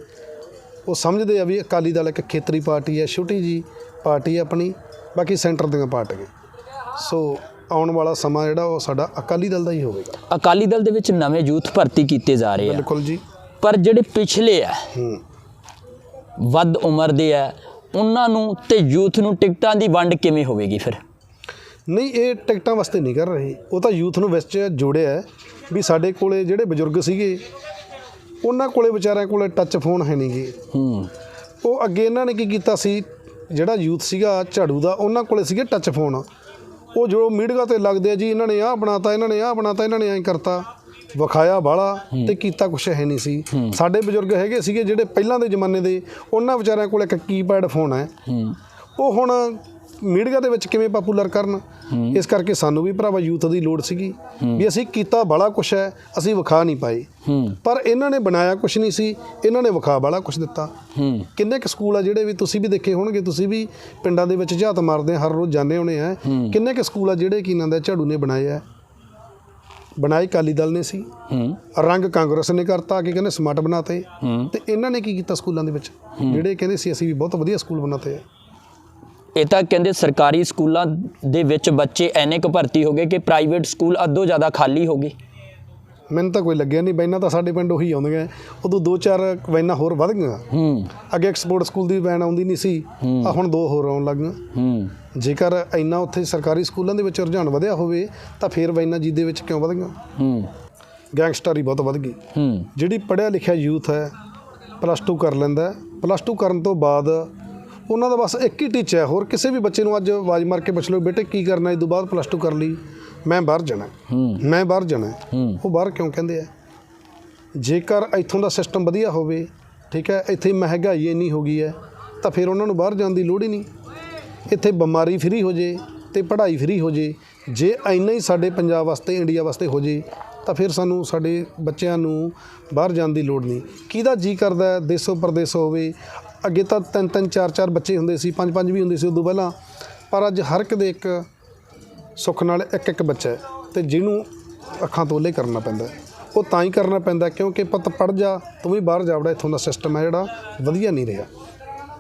ਉਹ ਸਮਝਦੇ ਆ ਵੀ ਅਕਾਲੀ ਦਲ ਇੱਕ ਖੇਤਰੀ ਪਾਰਟੀ ਹੈ ਛੋਟੀ ਜੀ ਪਾਰਟੀ ਆਪਣੀ। ਬਾਕੀ ਸੈਂਟਰ ਦੀਆਂ ਪਾਰਟੀਆਂ ਸੋ ਆਉਣ ਵਾਲਾ ਸਮਾਂ ਜਿਹੜਾ ਉਹ ਸਾਡਾ ਅਕਾਲੀ ਦਲ ਦਾ ਹੀ ਹੋਵੇਗਾ। ਅਕਾਲੀ ਦਲ ਦੇ ਵਿੱਚ ਨਵੇਂ ਯੂਥ ਭਰਤੀ ਕੀਤੇ ਜਾ ਰਹੇ ਆ। ਬਿਲਕੁਲ ਜੀ। ਪਰ ਜਿਹੜੇ ਪਿਛਲੇ ਆ ਵੱਧ ਉਮਰ ਦੇ ਆ ਉਹਨਾਂ ਨੂੰ ਤੇ ਯੂਥ ਨੂੰ ਟਿਕਟਾਂ ਦੀ ਵੰਡ ਕਿਵੇਂ ਹੋਵੇਗੀ ਫਿਰ? ਨਹੀਂ ਇਹ ਟਿਕਟਾਂ ਵਾਸਤੇ ਨਹੀਂ ਕਰ ਰਹੇ। ਉਹ ਤਾਂ ਯੂਥ ਨੂੰ ਵਿੱਚ ਜੋੜਿਆ ਹੈ ਵੀ ਸਾਡੇ ਕੋਲੇ ਜਿਹੜੇ ਬਜ਼ੁਰਗ ਸੀਗੇ ਉਹਨਾਂ ਕੋਲੇ ਵਿਚਾਰਿਆਂ ਕੋਲੇ ਟੱਚ ਫੋਨ ਹੈ ਨਹੀਂਗੇ ਹੂੰ। ਉਹ ਅੱਗੇ ਇਹਨਾਂ ਨੇ ਕੀ ਕੀਤਾ ਸੀ ਜਿਹੜਾ ਯੂਥ ਸੀਗਾ ਝਾੜੂ ਦਾ ਉਹਨਾਂ ਕੋਲੇ ਸੀਗੇ ਟੱਚ ਫੋਨ ਉਹ ਜੋ ਮੀਡੀਆ ਤੇ ਲੱਗਦੇ ਆ ਜੀ ਇਹਨਾਂ ਨੇ ਆਹ ਬਣਾਤਾ ਇਹਨਾਂ ਨੇ ਆਹ ਬਣਾਤਾ ਇਹਨਾਂ ਨੇ ਐਂ ਕਰਤਾ। ਵਿਖਾਇਆ ਬਾਲਾ ਤੇ ਕੀਤਾ ਕੁਛ ਹੈ ਨਹੀਂ ਸੀ। ਸਾਡੇ ਬਜ਼ੁਰਗ ਹੈਗੇ ਸੀਗੇ ਜਿਹੜੇ ਪਹਿਲਾਂ ਦੇ ਜ਼ਮਾਨੇ ਦੇ ਉਹਨਾਂ ਵਿਚਾਰਿਆਂ ਕੋਲ ਇੱਕ ਕੀਪੈਡ ਫੋਨ ਹੈ। ਉਹ ਹੁਣ ਮੀਡੀਆ ਦੇ ਵਿੱਚ ਕਿਵੇਂ ਪਪੂਲਰ ਕਰਨ? ਇਸ ਕਰਕੇ ਸਾਨੂੰ ਵੀ ਭਰਾਵਾ ਯੂਥ ਦੀ ਲੋੜ ਸੀਗੀ ਵੀ ਅਸੀਂ ਕੀਤਾ ਬੜਾ ਕੁਛ ਹੈ ਅਸੀਂ ਵਿਖਾ ਨਹੀਂ ਪਾਏ। ਪਰ ਇਹਨਾਂ ਨੇ ਬਣਾਇਆ ਕੁਛ ਨਹੀਂ ਸੀ ਇਹਨਾਂ ਨੇ ਵਿਖਾ ਬੜਾ ਕੁਛ ਦਿੱਤਾ। ਕਿੰਨੇ ਕੁ ਸਕੂਲ ਆ ਜਿਹੜੇ ਵੀ ਤੁਸੀਂ ਵੀ ਦੇਖੇ ਹੋਣਗੇ ਤੁਸੀਂ ਵੀ ਪਿੰਡਾਂ ਦੇ ਵਿੱਚ ਝਾਤ ਮਾਰਦੇ ਹਰ ਰੋਜ਼ ਜਾਂਦੇ ਹੋਣੇ ਆ। ਕਿੰਨੇ ਕੁ ਸਕੂਲ ਆ ਜਿਹੜੇ ਕੀ ਨੰਦਾ ਝਾੜੂ ਨੇ ਬਣਾਏ ਆ? ਬਣਾਏ ਕਾਲੀ ਦਲ ਨੇ ਸੀ। ਹੂੰ। ਰੰਗ ਕਾਂਗਰਸ ਨੇ ਕਰਤਾ ਕਿ ਕਹਿੰਦੇ ਸਮਾਰਟ ਬਣਾਤੇ। ਤੇ ਇਹਨਾਂ ਨੇ ਕੀ ਕੀਤਾ ਸਕੂਲਾਂ ਦੇ ਵਿੱਚ? ਜਿਹੜੇ ਕਹਿੰਦੇ ਸੀ ਅਸੀਂ ਵੀ ਬਹੁਤ ਵਧੀਆ ਸਕੂਲ ਬਣਾਤੇ ਆ। ਇਹ ਤਾਂ ਕਹਿੰਦੇ ਸਰਕਾਰੀ ਸਕੂਲਾਂ ਦੇ ਵਿੱਚ ਬੱਚੇ ਐਨੇ ਕੁ ਭਰਤੀ ਹੋ ਗਏ ਕਿ ਪ੍ਰਾਈਵੇਟ ਸਕੂਲ ਅੱਧੋ ਜ਼ਿਆਦਾ ਖਾਲੀ ਹੋ ਗਏ। ਮੈਨੂੰ ਤਾਂ ਕੋਈ ਲੱਗਿਆ ਨਹੀਂ ਵੈਨਾਂ ਤਾਂ ਸਾਡੇ ਪਿੰਡ ਉਹੀ ਆਉਂਦੀਆਂ। ਉਦੋਂ ਦੋ ਚਾਰ ਵੈਨਾਂ ਹੋਰ ਵੱਧ ਗਈਆਂ। ਹੂੰ। ਅੱਗੇ ਐਕਸਪੋਰਟ ਸਕੂਲ ਦੀ ਵੈਨ ਆਉਂਦੀ ਨਹੀਂ ਸੀ ਆ ਹੁਣ ਦੋ ਹੋਰ ਆਉਣ ਲੱਗ ਗਈਆਂ। ਹੂੰ। ਜੇਕਰ ਇੰਨਾ ਉੱਥੇ ਸਰਕਾਰੀ ਸਕੂਲਾਂ ਦੇ ਵਿੱਚ ਰੁਝਾਨ ਵਧਿਆ ਹੋਵੇ ਤਾਂ ਫਿਰ ਵੈਨਾਂ ਜੀ ਦੇ ਵਿੱਚ ਕਿਉਂ ਵਧ ਗਈਆਂ? ਹੂੰ। ਗੈਂਗਸਟਰੀ ਬਹੁਤ ਵੱਧ ਗਈ। ਹੂੰ। ਜਿਹੜੀ ਪੜ੍ਹਿਆ ਲਿਖਿਆ ਯੂਥ ਹੈ ਪਲੱਸ 2 ਕਰ ਲੈਂਦਾ ਪਲੱਸ 2 ਕਰਨ ਤੋਂ ਬਾਅਦ ਉਹਨਾਂ ਦਾ ਬਸ ਇੱਕ ਹੀ ਟੀਚਾ ਹੈ। ਹੋਰ ਕਿਸੇ ਵੀ ਬੱਚੇ ਨੂੰ ਅੱਜ ਆਵਾਜ਼ ਮਾਰ ਕੇ ਪੁੱਛ ਲਓ ਬੇਟੇ ਕੀ ਕਰਨਾ ਇਸ ਤੋਂ ਬਾਅਦ ਪਲੱਸ 2 ਕਰ ਲਈ। ਮੈਂ ਬਾਹਰ ਜਾਣਾ ਮੈਂ ਬਾਹਰ ਜਾਣਾ ਉਹ ਬਾਹਰ ਕਿਉਂ ਕਹਿੰਦੇ ਆ? ਜੇਕਰ ਇੱਥੋਂ ਦਾ ਸਿਸਟਮ ਵਧੀਆ ਹੋਵੇ ਠੀਕ ਹੈ ਇੱਥੇ ਮਹਿੰਗਾਈ ਇੰਨੀ ਹੋ ਗਈ ਹੈ ਤਾਂ ਫਿਰ ਉਹਨਾਂ ਨੂੰ ਬਾਹਰ ਜਾਣ ਦੀ ਲੋੜ ਹੀ ਨਹੀਂ। ਇੱਥੇ ਬਿਮਾਰੀ ਫ੍ਰੀ ਹੋ ਜੇ ਤੇ ਪੜ੍ਹਾਈ ਫ੍ਰੀ ਹੋ ਜੇ। ਜੇ ਇੰਨਾ ਹੀ ਸਾਡੇ ਪੰਜਾਬ ਵਾਸਤੇ ਇੰਡੀਆ ਵਾਸਤੇ ਹੋ ਜੇ ਤਾਂ ਫਿਰ ਸਾਨੂੰ ਸਾਡੇ ਬੱਚਿਆਂ ਨੂੰ ਬਾਹਰ ਜਾਣ ਦੀ ਲੋੜ ਨਹੀਂ। ਕਿਹਦਾ ਜੀ ਕਰਦਾ ਦੇਸੋ ਪਰਦੇਸ ਹੋਵੇ। ਅੱਗੇ ਤਾਂ ਤਿੰਨ ਤਿੰਨ, ਚਾਰ ਚਾਰ ਬੱਚੇ ਹੁੰਦੇ ਸੀ, ਪੰਜ ਪੰਜ ਵੀ ਹੁੰਦੇ ਸੀ ਉਦੋਂ ਪਹਿਲਾਂ, ਪਰ ਅੱਜ ਹਰ ਇੱਕ ਦੇ ਇੱਕ ਸੁੱਖ ਨਾਲ ਇੱਕ ਇੱਕ ਬੱਚਾ ਹੈ ਤੇ ਜਿਹਨੂੰ ਅੱਖਾਂ ਤੋਂ ਕਰਨਾ ਪੈਂਦਾ ਉਹ ਤਾਂ ਹੀ ਕਰਨਾ ਪੈਂਦਾ ਕਿਉਂਕਿ ਪੁੱਤ ਪੜ ਜਾ, ਤੂੰ ਵੀ ਬਾਹਰ ਜਾਵੜਾ ਇੱਥੋਂ ਦਾ ਸਿਸਟਮ ਹੈ ਜਿਹੜਾ ਵਧੀਆ ਨਹੀਂ ਰਿਹਾ।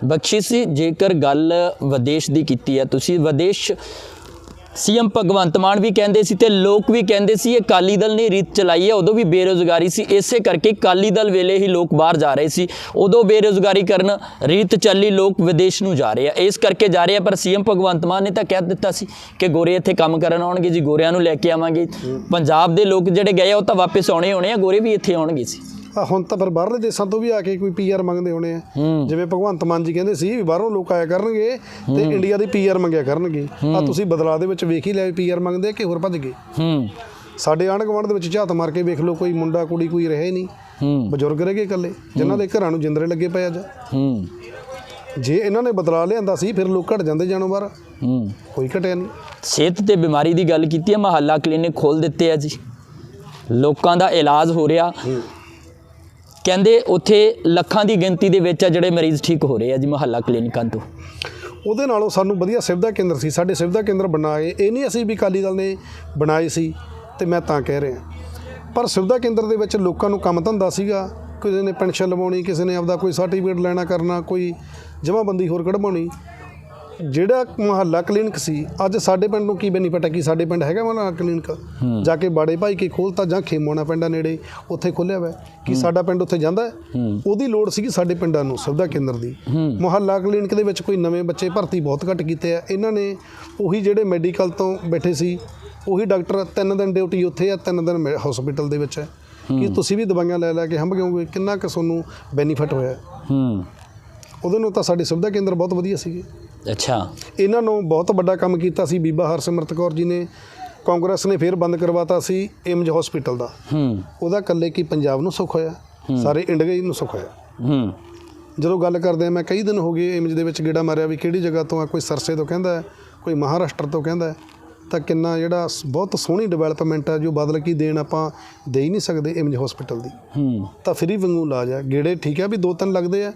ਬਖਸ਼ਿਸ਼ ਜੇਕਰ ਗੱਲ ਵਿਦੇਸ਼ ਦੀ ਕੀਤੀ ਹੈ, ਤੁਸੀਂ ਵਿਦੇਸ਼ ਸੀਐਮ ਭਗਵੰਤ ਮਾਨ ਵੀ ਕਹਿੰਦੇ ਸੀ ਤੇ ਲੋਕ ਵੀ ਕਹਿੰਦੇ ਸੀ ਇਹ ਅਕਾਲੀ ਦਲ ਨੇ ਰੀਤ ਚਲਾਈ ਹੈ ਉਦੋਂ ਵੀ ਬੇਰੋਜ਼ਗਾਰੀ ਸੀ। ਇਸੇ ਕਰਕੇ ਅਕਾਲੀ ਦਲ ਵੇਲੇ ਹੀ ਲੋਕ ਬਾਹਰ ਜਾ ਰਹੇ ਸੀ। ਉਦੋਂ ਬੇਰੋਜ਼ਗਾਰੀ ਕਰਨ ਰੀਤ ਚੱਲੀ ਲੋਕ ਵਿਦੇਸ਼ ਨੂੰ ਜਾ ਰਹੇ ਆ। ਇਸ ਕਰਕੇ ਜਾ ਰਹੇ ਆ ਪਰ ਸੀਐਮ ਭਗਵੰਤ ਮਾਨ ਨੇ ਤਾਂ ਕਹਿ ਦਿੱਤਾ ਸੀ ਕਿ ਗੋਰੇ ਇੱਥੇ ਕੰਮ ਕਰਨ ਆਉਣਗੇ ਜੀ ਗੋਰਿਆਂ ਨੂੰ ਲੈ ਕੇ ਆਵਾਂਗੇ। ਪੰਜਾਬ ਦੇ ਲੋਕ ਜਿਹੜੇ ਗਏ ਉਹ ਤਾਂ ਵਾਪਸ ਆਉਣੇ ਹੋਣੇ ਆ ਗੋਰੇ ਵੀ ਇੱਥੇ ਆਉਣਗੇ ਸੀ ਆ ਹੁਣ ਤਾਂ ਫਿਰ ਬਾਹਰਲੇ ਦੇਸ਼ਾਂ ਤੋਂ ਵੀ ਆ ਕੇ ਕੋਈ ਪੀਆਰ ਮੰਗਦੇ ਹੋਣੇ ਆ। ਜਿਵੇਂ ਭਗਵੰਤ ਮਾਨ ਜੀ ਕਹਿੰਦੇ ਸੀ ਵੀ ਬਾਹਰੋਂ ਲੋਕ ਆਇਆ ਕਰਨਗੇ ਤੇ ਇੰਡੀਆ ਦੀ ਪੀਆਰ ਮੰਗਿਆ ਕਰਨਗੇ। ਆ ਤੁਸੀਂ ਬਦਲਾਅ ਦੇ ਵਿੱਚ ਵੇਖ ਹੀ ਲਿਆ ਪੀਆਰ ਮੰਗਦੇ ਕਿ ਹੋਰ ਭੱਜ ਗਏ। ਹੂੰ। ਸਾਡੇ ਆਂਢ ਗੁਆਂਢ ਦੇ ਵਿੱਚ ਝਾਤ ਮਾਰ ਕੇ ਵੇਖ ਲਓ ਕੋਈ ਮੁੰਡਾ ਕੁੜੀ ਕੋਈ ਰਹੇ ਨਹੀਂ। ਹੂੰ। ਬਜ਼ੁਰਗ ਰਹਿ ਗਏ ਇਕੱਲੇ ਜਿਨ੍ਹਾਂ ਦੇ ਘਰਾਂ ਨੂੰ ਜਿੰਦਰੇ ਲੱਗੇ ਪਏ ਅੱਜ। ਹੂੰ। ਜੇ ਇਹਨਾਂ ਨੇ ਬਦਲਾ ਲਿਆਂਦਾ ਸੀ ਫਿਰ ਲੋਕ ਘਟ ਜਾਂਦੇ ਜਾਨੋਂ ਬਾਹਰ। ਹੂੰ। ਕੋਈ ਘਟਿਆ ਨਹੀਂ। ਸਿਹਤ ਤੇ ਬਿਮਾਰੀ ਦੀ ਗੱਲ ਕੀਤੀ ਹੈ ਮਹੱਲਾ ਕਲੀਨਿਕ ਖੋਲ ਦਿੱਤੇ ਆ ਜੀ। ਲੋਕਾਂ ਦਾ ਇਲਾਜ ਹੋ ਰਿਹਾ। ਕਹਿੰਦੇ ਉੱਥੇ ਲੱਖਾਂ ਦੀ ਗਿਣਤੀ ਦੇ ਵਿੱਚ ਆ ਜਿਹੜੇ ਮਰੀਜ਼ ਠੀਕ ਹੋ ਰਹੇ ਆ ਜੀ ਮਹੱਲਾ ਕਲੀਨਿਕਾਂ ਤੋਂ। ਉਹਦੇ ਨਾਲੋਂ ਸਾਨੂੰ ਵਧੀਆ ਸਿਵਦਾ ਕੇਂਦਰ ਸੀ, ਸਾਡੇ ਸਿਵਦਾ ਕੇਂਦਰ ਬਣਾਏ, ਇਹ ਨਹੀਂ ਅਸੀਂ ਵੀ ਅਕਾਲੀ ਦਲ ਨੇ ਬਣਾਏ ਸੀ ਤੇ ਮੈਂ ਤਾਂ ਕਹਿ ਰਿਹਾ। ਪਰ ਸਿਵਦਾ ਕੇਂਦਰ ਦੇ ਵਿੱਚ ਲੋਕਾਂ ਨੂੰ ਕੰਮ ਧੰਦਾ ਸੀਗਾ, ਕਿਸੇ ਨੇ ਪੈਨਸ਼ਨ ਲਵਾਉਣੀ, ਕਿਸੇ ਨੇ ਆਪਦਾ ਕੋਈ ਸਰਟੀਫਿਕੇਟ ਲੈਣਾ ਕਰਨਾ, ਕੋਈ ਜਮ੍ਹਾਂਬੰਦੀ ਹੋਰ ਕਢਵਾਉਣੀ। ਜਿਹੜਾ ਮੁਹੱਲਾ ਕਲੀਨਿਕ ਸੀ ਅੱਜ ਸਾਡੇ ਪਿੰਡ ਨੂੰ ਕੀ ਬੈਨੀਫਿਟ ਹੈ ਕਿ? ਸਾਡੇ ਪਿੰਡ ਹੈਗਾ ਮੁਹੱਲਾ ਕਲੀਨਿਕ ਜਾ ਕੇ ਬਾੜੇ ਭਾਈ ਕੇ ਖੋਲਤਾ ਜਾਂ ਖੇਮੋਣਾ ਪਿੰਡਾਂ ਨੇੜੇ ਉੱਥੇ ਖੋਲਿਆ ਹੋਇਆ ਕਿ ਸਾਡਾ ਪਿੰਡ ਉੱਥੇ ਜਾਂਦਾ? ਹੈ। ਉਹਦੀ ਲੋੜ ਸੀਗੀ ਸਾਡੇ ਪਿੰਡਾਂ ਨੂੰ ਸੁਵਿਧਾ ਕੇਂਦਰ ਦੀ। ਮੁਹੱਲਾ ਕਲੀਨਿਕ ਦੇ ਵਿੱਚ ਕੋਈ ਨਵੇਂ ਬੱਚੇ ਭਰਤੀ ਬਹੁਤ ਘੱਟ ਕੀਤੇ ਆ। ਇਹਨਾਂ ਨੇ ਉਹੀ ਜਿਹੜੇ ਮੈਡੀਕਲ ਤੋਂ ਬੈਠੇ ਸੀ ਉਹੀ ਡਾਕਟਰ ਤਿੰਨ ਦਿਨ ਡਿਊਟੀ ਉੱਥੇ ਆ ਤਿੰਨ ਦਿਨ ਹਸਪੀਟਲ ਦੇ ਵਿੱਚ ਹੈ ਕਿ ਤੁਸੀਂ ਵੀ ਦਵਾਈਆਂ ਲੈ ਲੈ ਕੇ ਹੰਭ ਗਏ ਕਿੰਨਾ ਕੁ ਤੁਹਾਨੂੰ ਬੈਨੀਫਿਟ ਹੋਇਆ? ਹੂੰ। ਉਹਦੇ ਨੂੰ ਤਾਂ ਸਾਡੇ ਸੁਵਿਧਾ ਕੇਂਦਰ ਬਹੁਤ ਵਧੀਆ ਸੀਗੇ। ਅੱਛਾ। ਇਹਨਾਂ ਨੂੰ ਬਹੁਤ ਵੱਡਾ ਕੰਮ ਕੀਤਾ ਸੀ ਬੀਬਾ ਹਰਸਿਮਰਤ ਕੌਰ ਜੀ ਨੇ। ਕਾਂਗਰਸ ਨੇ ਫੇਰ ਬੰਦ ਕਰਵਾਤਾ ਸੀ ਏਮਜ ਹਸਪੀਟਲ ਦਾ। ਹੂੰ। ਉਹਦਾ ਇਕੱਲੇ ਕੀ ਪੰਜਾਬ ਨੂੰ ਸੁੱਖ ਹੋਇਆ? ਸਾਰੇ ਇੰਡੀਆ ਨੂੰ ਸੁੱਖ ਹੋਇਆ। ਹੂੰ। ਜਦੋਂ ਗੱਲ ਕਰਦੇ ਆ ਮੈਂ ਕਈ ਦਿਨ ਹੋ ਗਏ ਇਮੇਜ ਦੇ ਵਿੱਚ ਗੇੜਾ ਮਾਰਿਆ ਵੀ ਕਿਹੜੀ ਜਗ੍ਹਾ ਤੋਂ ਆ ਕੋਈ ਸਰਸੇ ਤੋਂ ਕਹਿੰਦਾ ਹੈ, ਕੋਈ ਮਹਾਰਾਸ਼ਟਰ ਤੋਂ ਕਹਿੰਦਾ ਹੈ। ਤਾਂ ਕਿੰਨਾ ਜਿਹੜਾ ਬਹੁਤ ਸੋਹਣੀ ਡਿਵੈਲਪਮੈਂਟ ਹੈ ਜੋ ਬਦਲ ਕੀ ਦੇਣ ਆਪਾਂ ਦੇ ਹੀ ਨਹੀਂ ਸਕਦੇ ਇਮੇਜ ਹਸਪੀਟਲ ਦੀ। ਹੂੰ। ਤਾਂ ਫਰੀ ਵਾਂਗੂ ਇਲਾਜ ਹੈ ਗੇੜੇ ਠੀਕ ਹੈ ਵੀ ਦੋ ਤਿੰਨ ਲੱਗਦੇ ਆ?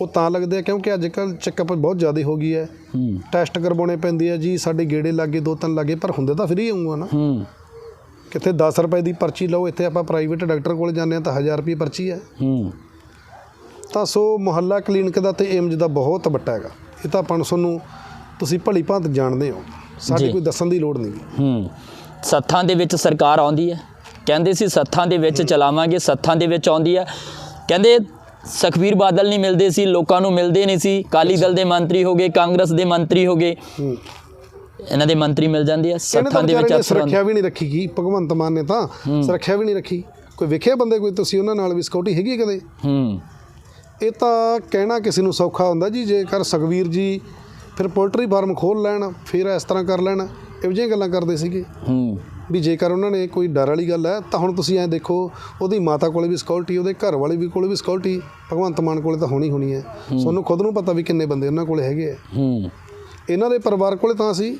ਉਹ ਤਾਂ ਲੱਗਦੇ ਆ ਕਿਉਂਕਿ ਅੱਜ ਕੱਲ੍ਹ ਚੈੱਕਅਪ ਬਹੁਤ ਜ਼ਿਆਦਾ ਹੋ ਗਈ ਹੈ। ਹੂੰ। ਟੈਸਟ ਕਰਵਾਉਣੇ ਪੈਂਦੇ ਆ ਜੀ ਸਾਡੇ ਗੇੜੇ ਲੱਗੇ ਦੋ ਤਿੰਨ ਲੱਗੇ ਪਰ ਹੁੰਦੇ ਤਾਂ ਫਰੀ ਆਉਂਗਾ ਨਾ। ਹੂੰ। ਕਿੱਥੇ 10 ਰੁਪਏ ਦੀ ਪਰਚੀ ਲਓ ਇੱਥੇ ਆਪਾਂ ਪ੍ਰਾਈਵੇਟ ਡਾਕਟਰ ਕੋਲ ਜਾਂਦੇ ਆ ਤਾਂ 1000 ਰੁਪਏ ਪਰਚੀ ਹੈ। ਹੂੰ। ਤਾਂ ਸੋ ਮੁਹੱਲਾ ਕਲੀਨਿਕ ਦਾ ਤੇ ਏਮਜ ਦਾ ਬਹੁਤ ਵੱਡਾ ਹੈਗਾ। ਇਹ ਤਾਂ ਆਪਾਂ ਨੂੰ ਤੁਹਾਨੂੰ ਤੁਸੀਂ ਭਲੀ ਭਾਂਤ ਜਾਣਦੇ ਹੋ। ਸਾਡੀ। ਕੋਈ ਦੱਸਣ ਦੀ ਲੋੜ ਨਹੀਂ। ਹੂੰ। ਸੱਥਾਂ ਦੇ ਵਿੱਚ ਸਰਕਾਰ ਆਉਂਦੀ ਹੈ। ਕਹਿੰਦੇ ਸੀ ਸੱਥਾਂ ਦੇ ਵਿੱਚ ਚਲਾਵਾਂਗੇ ਸੱਥਾਂ ਦੇ ਵਿੱਚ ਆਉਂਦੀ ਹੈ। ਕਹਿੰਦੇ ਸੁਖਬੀਰ ਬਾਦਲ ਨਹੀਂ ਮਿਲਦੇ ਸੀ ਲੋਕਾਂ ਨੂੰ ਮਿਲਦੇ ਨਹੀਂ ਸੀ। ਕਾਲੀ ਦਲ ਦੇ ਮੰਤਰੀ ਹੋ ਗਏ ਕਾਂਗਰਸ ਦੇ ਮੰਤਰੀ ਹੋ ਗਏ। ਇਹਨਾਂ ਦੇ ਮੰਤਰੀ ਮਿਲ ਜਾਂਦੇ ਆ ਸੱਥਾਂ ਦੇ ਵਿੱਚ ਸੁਰੱਖਿਆ ਵੀ ਨਹੀਂ ਰੱਖੀ ਗਈ ਭਗਵੰਤ ਮਾਨ ਨੇ ਤਾਂ ਸੁਰੱਖਿਆ ਵੀ ਨਹੀਂ ਰੱਖੀ। ਕੋਈ ਵੇਖਿਆ ਬੰਦੇ ਕੋਈ? ਤੁਸੀਂ ਉਹਨਾਂ ਨਾਲ ਵੀ ਸਿਕਿਉਰਿਟੀ ਹੈਗੀ ਕਦੇ? ਹੂੰ। ਇਹ ਤਾਂ ਕਹਿਣਾ ਕਿਸੇ ਨੂੰ ਸੌਖਾ ਹੁੰਦਾ ਜੀ ਜੇਕਰ ਸੁਖਬੀਰ ਜੀ ਫਿਰ ਪੋਲਟਰੀ ਫਾਰਮ ਖੋਲ ਲੈਣ ਫਿਰ ਇਸ ਤਰ੍ਹਾਂ ਕਰ ਲੈਣ। ਇਹੋ ਜਿਹੀਆਂ ਗੱਲਾਂ ਕਰਦੇ ਸੀਗੇ। ਹੂੰ। ਵੀ ਜੇਕਰ ਉਹਨਾਂ ਨੇ ਕੋਈ ਡਰ ਵਾਲੀ ਗੱਲ ਹੈ ਤਾਂ ਹੁਣ ਤੁਸੀਂ ਐਂ ਦੇਖੋ ਉਹਦੀ ਮਾਤਾ ਕੋਲੇ ਵੀ ਸਿਕਿਉਰਿਟੀ ਉਹਦੇ ਘਰ ਵਾਲੇ ਵੀ ਕੋਲੇ ਵੀ ਸਿਕਿਉਰਿਟੀ ਭਗਵੰਤ ਮਾਨ ਕੋਲੇ ਤਾਂ ਹੋਣੀ ਹੋਣੀ ਹੈ। ਤੁਹਾਨੂੰ ਖੁਦ ਨੂੰ ਪਤਾ ਵੀ ਕਿੰਨੇ ਬੰਦੇ ਉਹਨਾਂ ਕੋਲੇ ਹੈਗੇ ਆ। ਹੂੰ। ਇਹਨਾਂ ਦੇ ਪਰਿਵਾਰ ਕੋਲੇ ਤਾਂ ਸੀ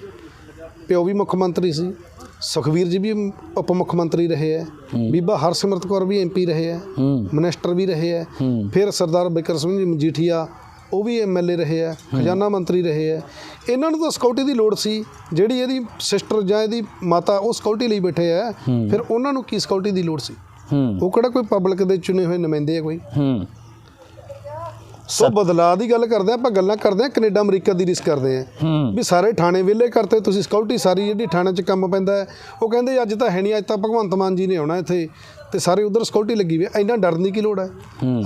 ਪਿਓ ਵੀ ਮੁੱਖ ਮੰਤਰੀ ਸੀ ਸੁਖਵੀਰ ਜੀ ਵੀ ਉਪ ਮੁੱਖ ਮੰਤਰੀ ਰਹੇ ਹੈ। ਬੀਬਾ ਹਰਸਿਮਰਤ ਕੌਰ ਵੀ ਐਮਪੀ ਰਹੇ ਹੈ। ਮਿਨਿਸਟਰ ਵੀ ਰਹੇ ਹੂੰ। ਫਿਰ ਸਰਦਾਰ ਬਿਕਰ ਸਿੰਘ ਜੀ ਮਜੀਠੀਆ ਉਹ ਵੀ ਐਮਐਲਏ ਰਹੇ ਹੈ ਖਜ਼ਾਨਾ ਮੰਤਰੀ ਰਹੇ ਹੈ ਇਹਨਾਂ ਨੂੰ ਤਾਂ ਸਿਕਿਉਰਿਟੀ ਦੀ ਲੋੜ ਸੀ ਜਿਹੜੀ ਇਹਦੀ ਸਿਸਟਰ ਜਾਂ ਇਹਦੀ ਮਾਤਾ ਉਹ ਸਿਕਿਉਰਿਟੀ ਲਈ ਬੈਠੇ ਹੈ। ਫਿਰ ਉਹਨਾਂ ਨੂੰ ਕੀ ਸਿਕਿਉਰਿਟੀ ਦੀ ਲੋੜ ਸੀ? ਉਹ ਕਿਹੜਾ ਕੋਈ ਪਬਲਿਕ ਦੇ ਚੁਣੇ ਹੋਏ ਨੁਮਾਇੰਦੇ ਆ ਕੋਈ? ਸੋ ਬਦਲਾਅ ਦੀ ਗੱਲ ਕਰਦੇ ਆਪਾਂ ਗੱਲਾਂ ਕਰਦੇ ਆ ਕੈਨੇਡਾ ਅਮਰੀਕਾ ਦੀ ਰਿਸਕ ਕਰਦੇ ਆ ਵੀ ਸਾਰੇ ਥਾਣੇ ਵਿਹਲੇ ਕਰਤੇ ਤੁਸੀਂ ਸਿਕਿਉਰਿਟੀ ਸਾਰੀ ਜਿਹੜੀ ਥਾਣੇ 'ਚ ਕੰਮ ਪੈਂਦਾ ਹੈ ਉਹ ਕਹਿੰਦੇ ਅੱਜ ਤਾਂ ਹੈ ਨਹੀਂ ਅੱਜ ਤਾਂ ਭਗਵੰਤ ਮਾਨ ਜੀ ਨੇ ਆਉਣਾ ਇੱਥੇ ਤੇ ਸਾਰੇ ਉਧਰ ਸਿਕਿਉਰਿਟੀ ਲੱਗੀ ਵੀ ਹੈ। ਇੰਨਾ ਡਰਨ ਦੀ ਕੀ ਲੋੜ ਹੈ।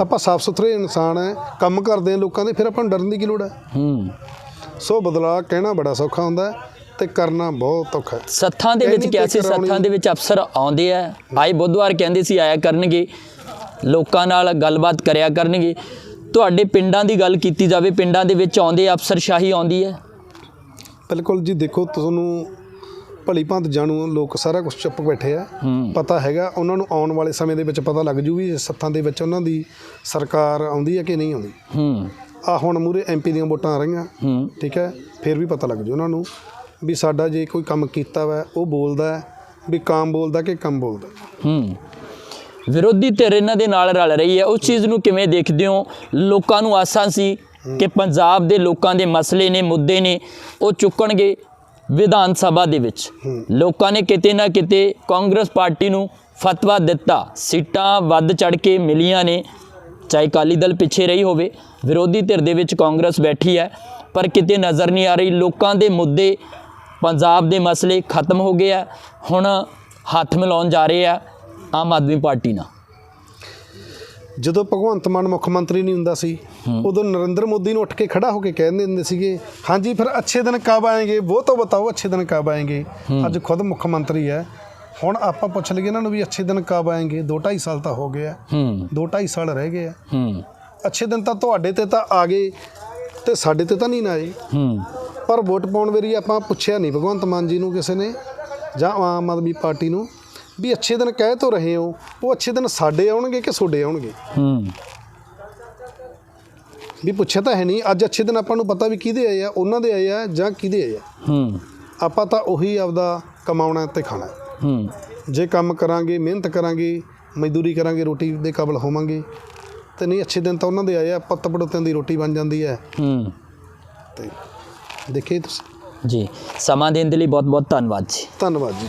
ਆਪਾਂ ਸਾਫ਼ ਸੁਥਰੇ ਇਨਸਾਨ ਹੈ ਕੰਮ ਕਰਦੇ ਆ ਲੋਕਾਂ ਦੇ ਫਿਰ ਆਪਾਂ ਨੂੰ ਡਰਨ ਦੀ ਕੀ ਲੋੜ ਹੈ? ਸੋ ਬਦਲਾਅ ਕਹਿਣਾ ਬੜਾ ਸੌਖਾ ਹੁੰਦਾ ਤੇ ਕਰਨਾ ਬਹੁਤ ਔਖਾ ਹੈ। ਸੱਥਾਂ ਦੇ ਵਿੱਚ ਕਿਹਾ ਸੀ। ਸੱਥਾਂ ਦੇ ਵਿੱਚ ਅਫਸਰ ਆਉਂਦੇ ਆ। ਆਏ ਬੁੱਧਵਾਰ ਕਹਿੰਦੇ ਸੀ ਆਇਆ ਕਰਨਗੇ। ਲੋਕਾਂ ਨਾਲ ਗੱਲਬਾਤ ਕਰਿਆ ਕਰਨਗੇ। ਤੁਹਾਡੇ ਪਿੰਡਾਂ ਦੀ ਗੱਲ ਕੀਤੀ ਜਾਵੇ ਪਿੰਡਾਂ ਦੇ ਵਿੱਚ ਆਉਂਦੇ ਅਫਸਰਸ਼ਾਹੀ ਆਉਂਦੀ ਹੈ? ਬਿਲਕੁਲ ਜੀ ਦੇਖੋ ਤੁਹਾਨੂੰ ਭਲੀ ਭਾਂਤ ਜਾਣੂ ਲੋਕ ਸਾਰਾ ਕੁਝ ਚੁੱਪ ਬੈਠੇ ਆ। ਪਤਾ ਹੈਗਾ ਉਹਨਾਂ ਨੂੰ ਆਉਣ ਵਾਲੇ ਸਮੇਂ ਦੇ ਵਿੱਚ ਪਤਾ ਲੱਗ ਜੂ ਵੀ ਸੱਥਾਂ ਦੇ ਵਿੱਚ ਉਹਨਾਂ ਦੀ ਸਰਕਾਰ ਆਉਂਦੀ ਹੈ ਕਿ ਨਹੀਂ ਆਉਂਦੀ। ਹੂੰ। ਆ ਹੁਣ ਮੂਰੇ ਐਮਪੀ ਦੀਆਂ ਵੋਟਾਂ ਆ ਰਹੀਆਂ। ਹੂੰ। ਠੀਕ ਹੈ ਫਿਰ ਵੀ ਪਤਾ ਲੱਗ ਜੂ ਉਹਨਾਂ ਨੂੰ ਵੀ ਸਾਡਾ ਜੇ ਕੋਈ ਕੰਮ ਕੀਤਾ ਵਾ ਉਹ ਬੋਲਦਾ ਵੀ ਕਾਮ ਬੋਲਦਾ ਕਿ ਕੰਮ ਬੋਲਦਾ। ਹੂੰ। ਵਿਰੋਧੀ ਧਿਰ ਇਹਨਾਂ ਦੇ ਨਾਲ ਰਲ ਰਹੀ ਹੈ। ਉਸ ਚੀਜ਼ ਨੂੰ ਕਿਵੇਂ ਦੇਖਦੇ ਹੋ? ਲੋਕਾਂ ਨੂੰ ਆਸਾਂ ਸੀ ਕਿ ਪੰਜਾਬ ਦੇ ਲੋਕਾਂ ਦੇ ਮਸਲੇ ਨੇ, ਮੁੱਦੇ ਨੇ, ਉਹ ਚੁੱਕਣਗੇ ਵਿਧਾਨ ਸਭਾ ਦੇ ਵਿੱਚ। ਲੋਕਾਂ ਨੇ ਕਿਤੇ ਨਾ ਕਿਤੇ ਕਾਂਗਰਸ ਪਾਰਟੀ ਨੂੰ ਫਤਵਾ ਦਿੱਤਾ। ਸੀਟਾਂ ਵੱਧ ਚੜ ਕੇ ਮਿਲੀਆਂ ਨੇ, ਚਾਹੇ ਅਕਾਲੀ ਦਲ ਪਿੱਛੇ ਰਹੀ ਹੋਵੇ, ਵਿਰੋਧੀ ਧਿਰ ਦੇ ਵਿੱਚ ਕਾਂਗਰਸ ਬੈਠੀ ਹੈ, ਪਰ ਕਿਤੇ ਨਜ਼ਰ ਨਹੀਂ ਆ ਰਹੀ। ਲੋਕਾਂ ਦੇ ਮੁੱਦੇ, ਪੰਜਾਬ ਦੇ ਮਸਲੇ ਖਤਮ ਹੋ ਗਏ ਆ। ਹੁਣ ਹੱਥ ਮਿਲਾਉਣ ਜਾ ਰਹੇ ਆ। ਆਮ ਆਦਮੀ ਪਾਰਟੀ ਨਾਲ। ਜਦੋਂ ਭਗਵੰਤ ਮਾਨ ਮੁੱਖ ਮੰਤਰੀ ਨਹੀਂ ਹੁੰਦਾ ਸੀ ਉਦੋਂ ਨਰਿੰਦਰ ਮੋਦੀ ਨੂੰ ਉੱਠ ਕੇ ਖੜਾ ਹੋ ਕੇ ਕਹਿੰਦੇ ਹੁੰਦੇ ਸੀਗੇ ਹਾਂਜੀ ਫਿਰ ਅੱਛੇ ਦਿਨ ਕਬ ਆਏਗੇ? ਉਹ ਤਾਂ ਬਤਾਓ ਅੱਛੇ ਦਿਨ ਕਬ ਆਏਗੇ? ਅੱਜ ਖੁਦ ਮੁੱਖ ਮੰਤਰੀ ਹੈ। ਹੁਣ ਆਪਾਂ ਪੁੱਛ ਲਈਏ ਇਹਨਾਂ ਨੂੰ ਵੀ ਅੱਛੇ ਦਿਨ ਕਬ ਆਏਗੇ? 2.5 ਸਾਲ ਤਾਂ ਹੋ ਗਏ ਆ। ਹੂੰ। 2.5 ਸਾਲ ਰਹਿ ਗਏ ਆ। ਅੱਛੇ ਦਿਨ ਤਾਂ ਤੁਹਾਡੇ ਤੇ ਤਾਂ ਆ ਗਏ ਤੇ ਸਾਡੇ ਤੇ ਤਾਂ ਨਹੀਂ ਨਾ ਆਏ। ਪਰ ਵੋਟ ਪਾਉਣ ਵੇਰੀ ਆਪਾਂ ਪੁੱਛਿਆ ਨਹੀਂ ਭਗਵੰਤ ਮਾਨ ਜੀ ਨੂੰ ਕਿਸੇ ਨੇ ਜਾਂ ਆਮ ਆਦਮੀ ਪਾਰਟੀ ਨੂੰ। ਵੀ ਅੱਛੇ ਦਿਨ ਕਹਿ ਤੋਂ ਰਹੇ ਹੋ ਉਹ ਅੱਛੇ ਦਿਨ ਸਾਡੇ ਆਉਣਗੇ ਕਿ ਤੁਹਾਡੇ ਆਉਣਗੇ? ਹੂੰ। ਵੀ ਪੁੱਛਿਆ ਤਾਂ ਹੈ ਨਹੀਂ ਅੱਜ ਅੱਛੇ ਦਿਨ ਆਪਾਂ ਨੂੰ ਪਤਾ ਵੀ ਕਿਹਦੇ ਆਏ ਆ ਉਹਨਾਂ ਦੇ ਆਏ ਆ ਜਾਂ ਕਿਹਦੇ ਆਏ ਆ। ਹੂੰ। ਆਪਾਂ ਤਾਂ ਉਹੀ ਆਪਦਾ ਕਮਾਉਣਾ ਤੇ ਖਾਣਾ। ਹੂੰ। ਜੇ ਕੰਮ ਕਰਾਂਗੇ ਮਿਹਨਤ ਕਰਾਂਗੇ ਮਜ਼ਦੂਰੀ ਕਰਾਂਗੇ ਰੋਟੀ ਦੇ ਕਾਬਲ ਹੋਵਾਂਗੇ ਤੇ ਨਹੀਂ ਅੱਛੇ ਦਿਨ ਤਾਂ ਉਹਨਾਂ ਦੇ ਆਏ ਆ ਪੱਤ ਪੜੋਤਿਆਂ ਦੀ ਰੋਟੀ ਬਣ ਜਾਂਦੀ ਹੈ। ਹੂੰ। ਤੇ ਦੇਖੇ ਤੁਸੀਂ। ਜੀ। ਸਮਾਂ ਦੇਣ ਦੇ ਲਈ ਬਹੁਤ ਬਹੁਤ ਧੰਨਵਾਦ ਜੀ। ਧੰਨਵਾਦ ਜੀ।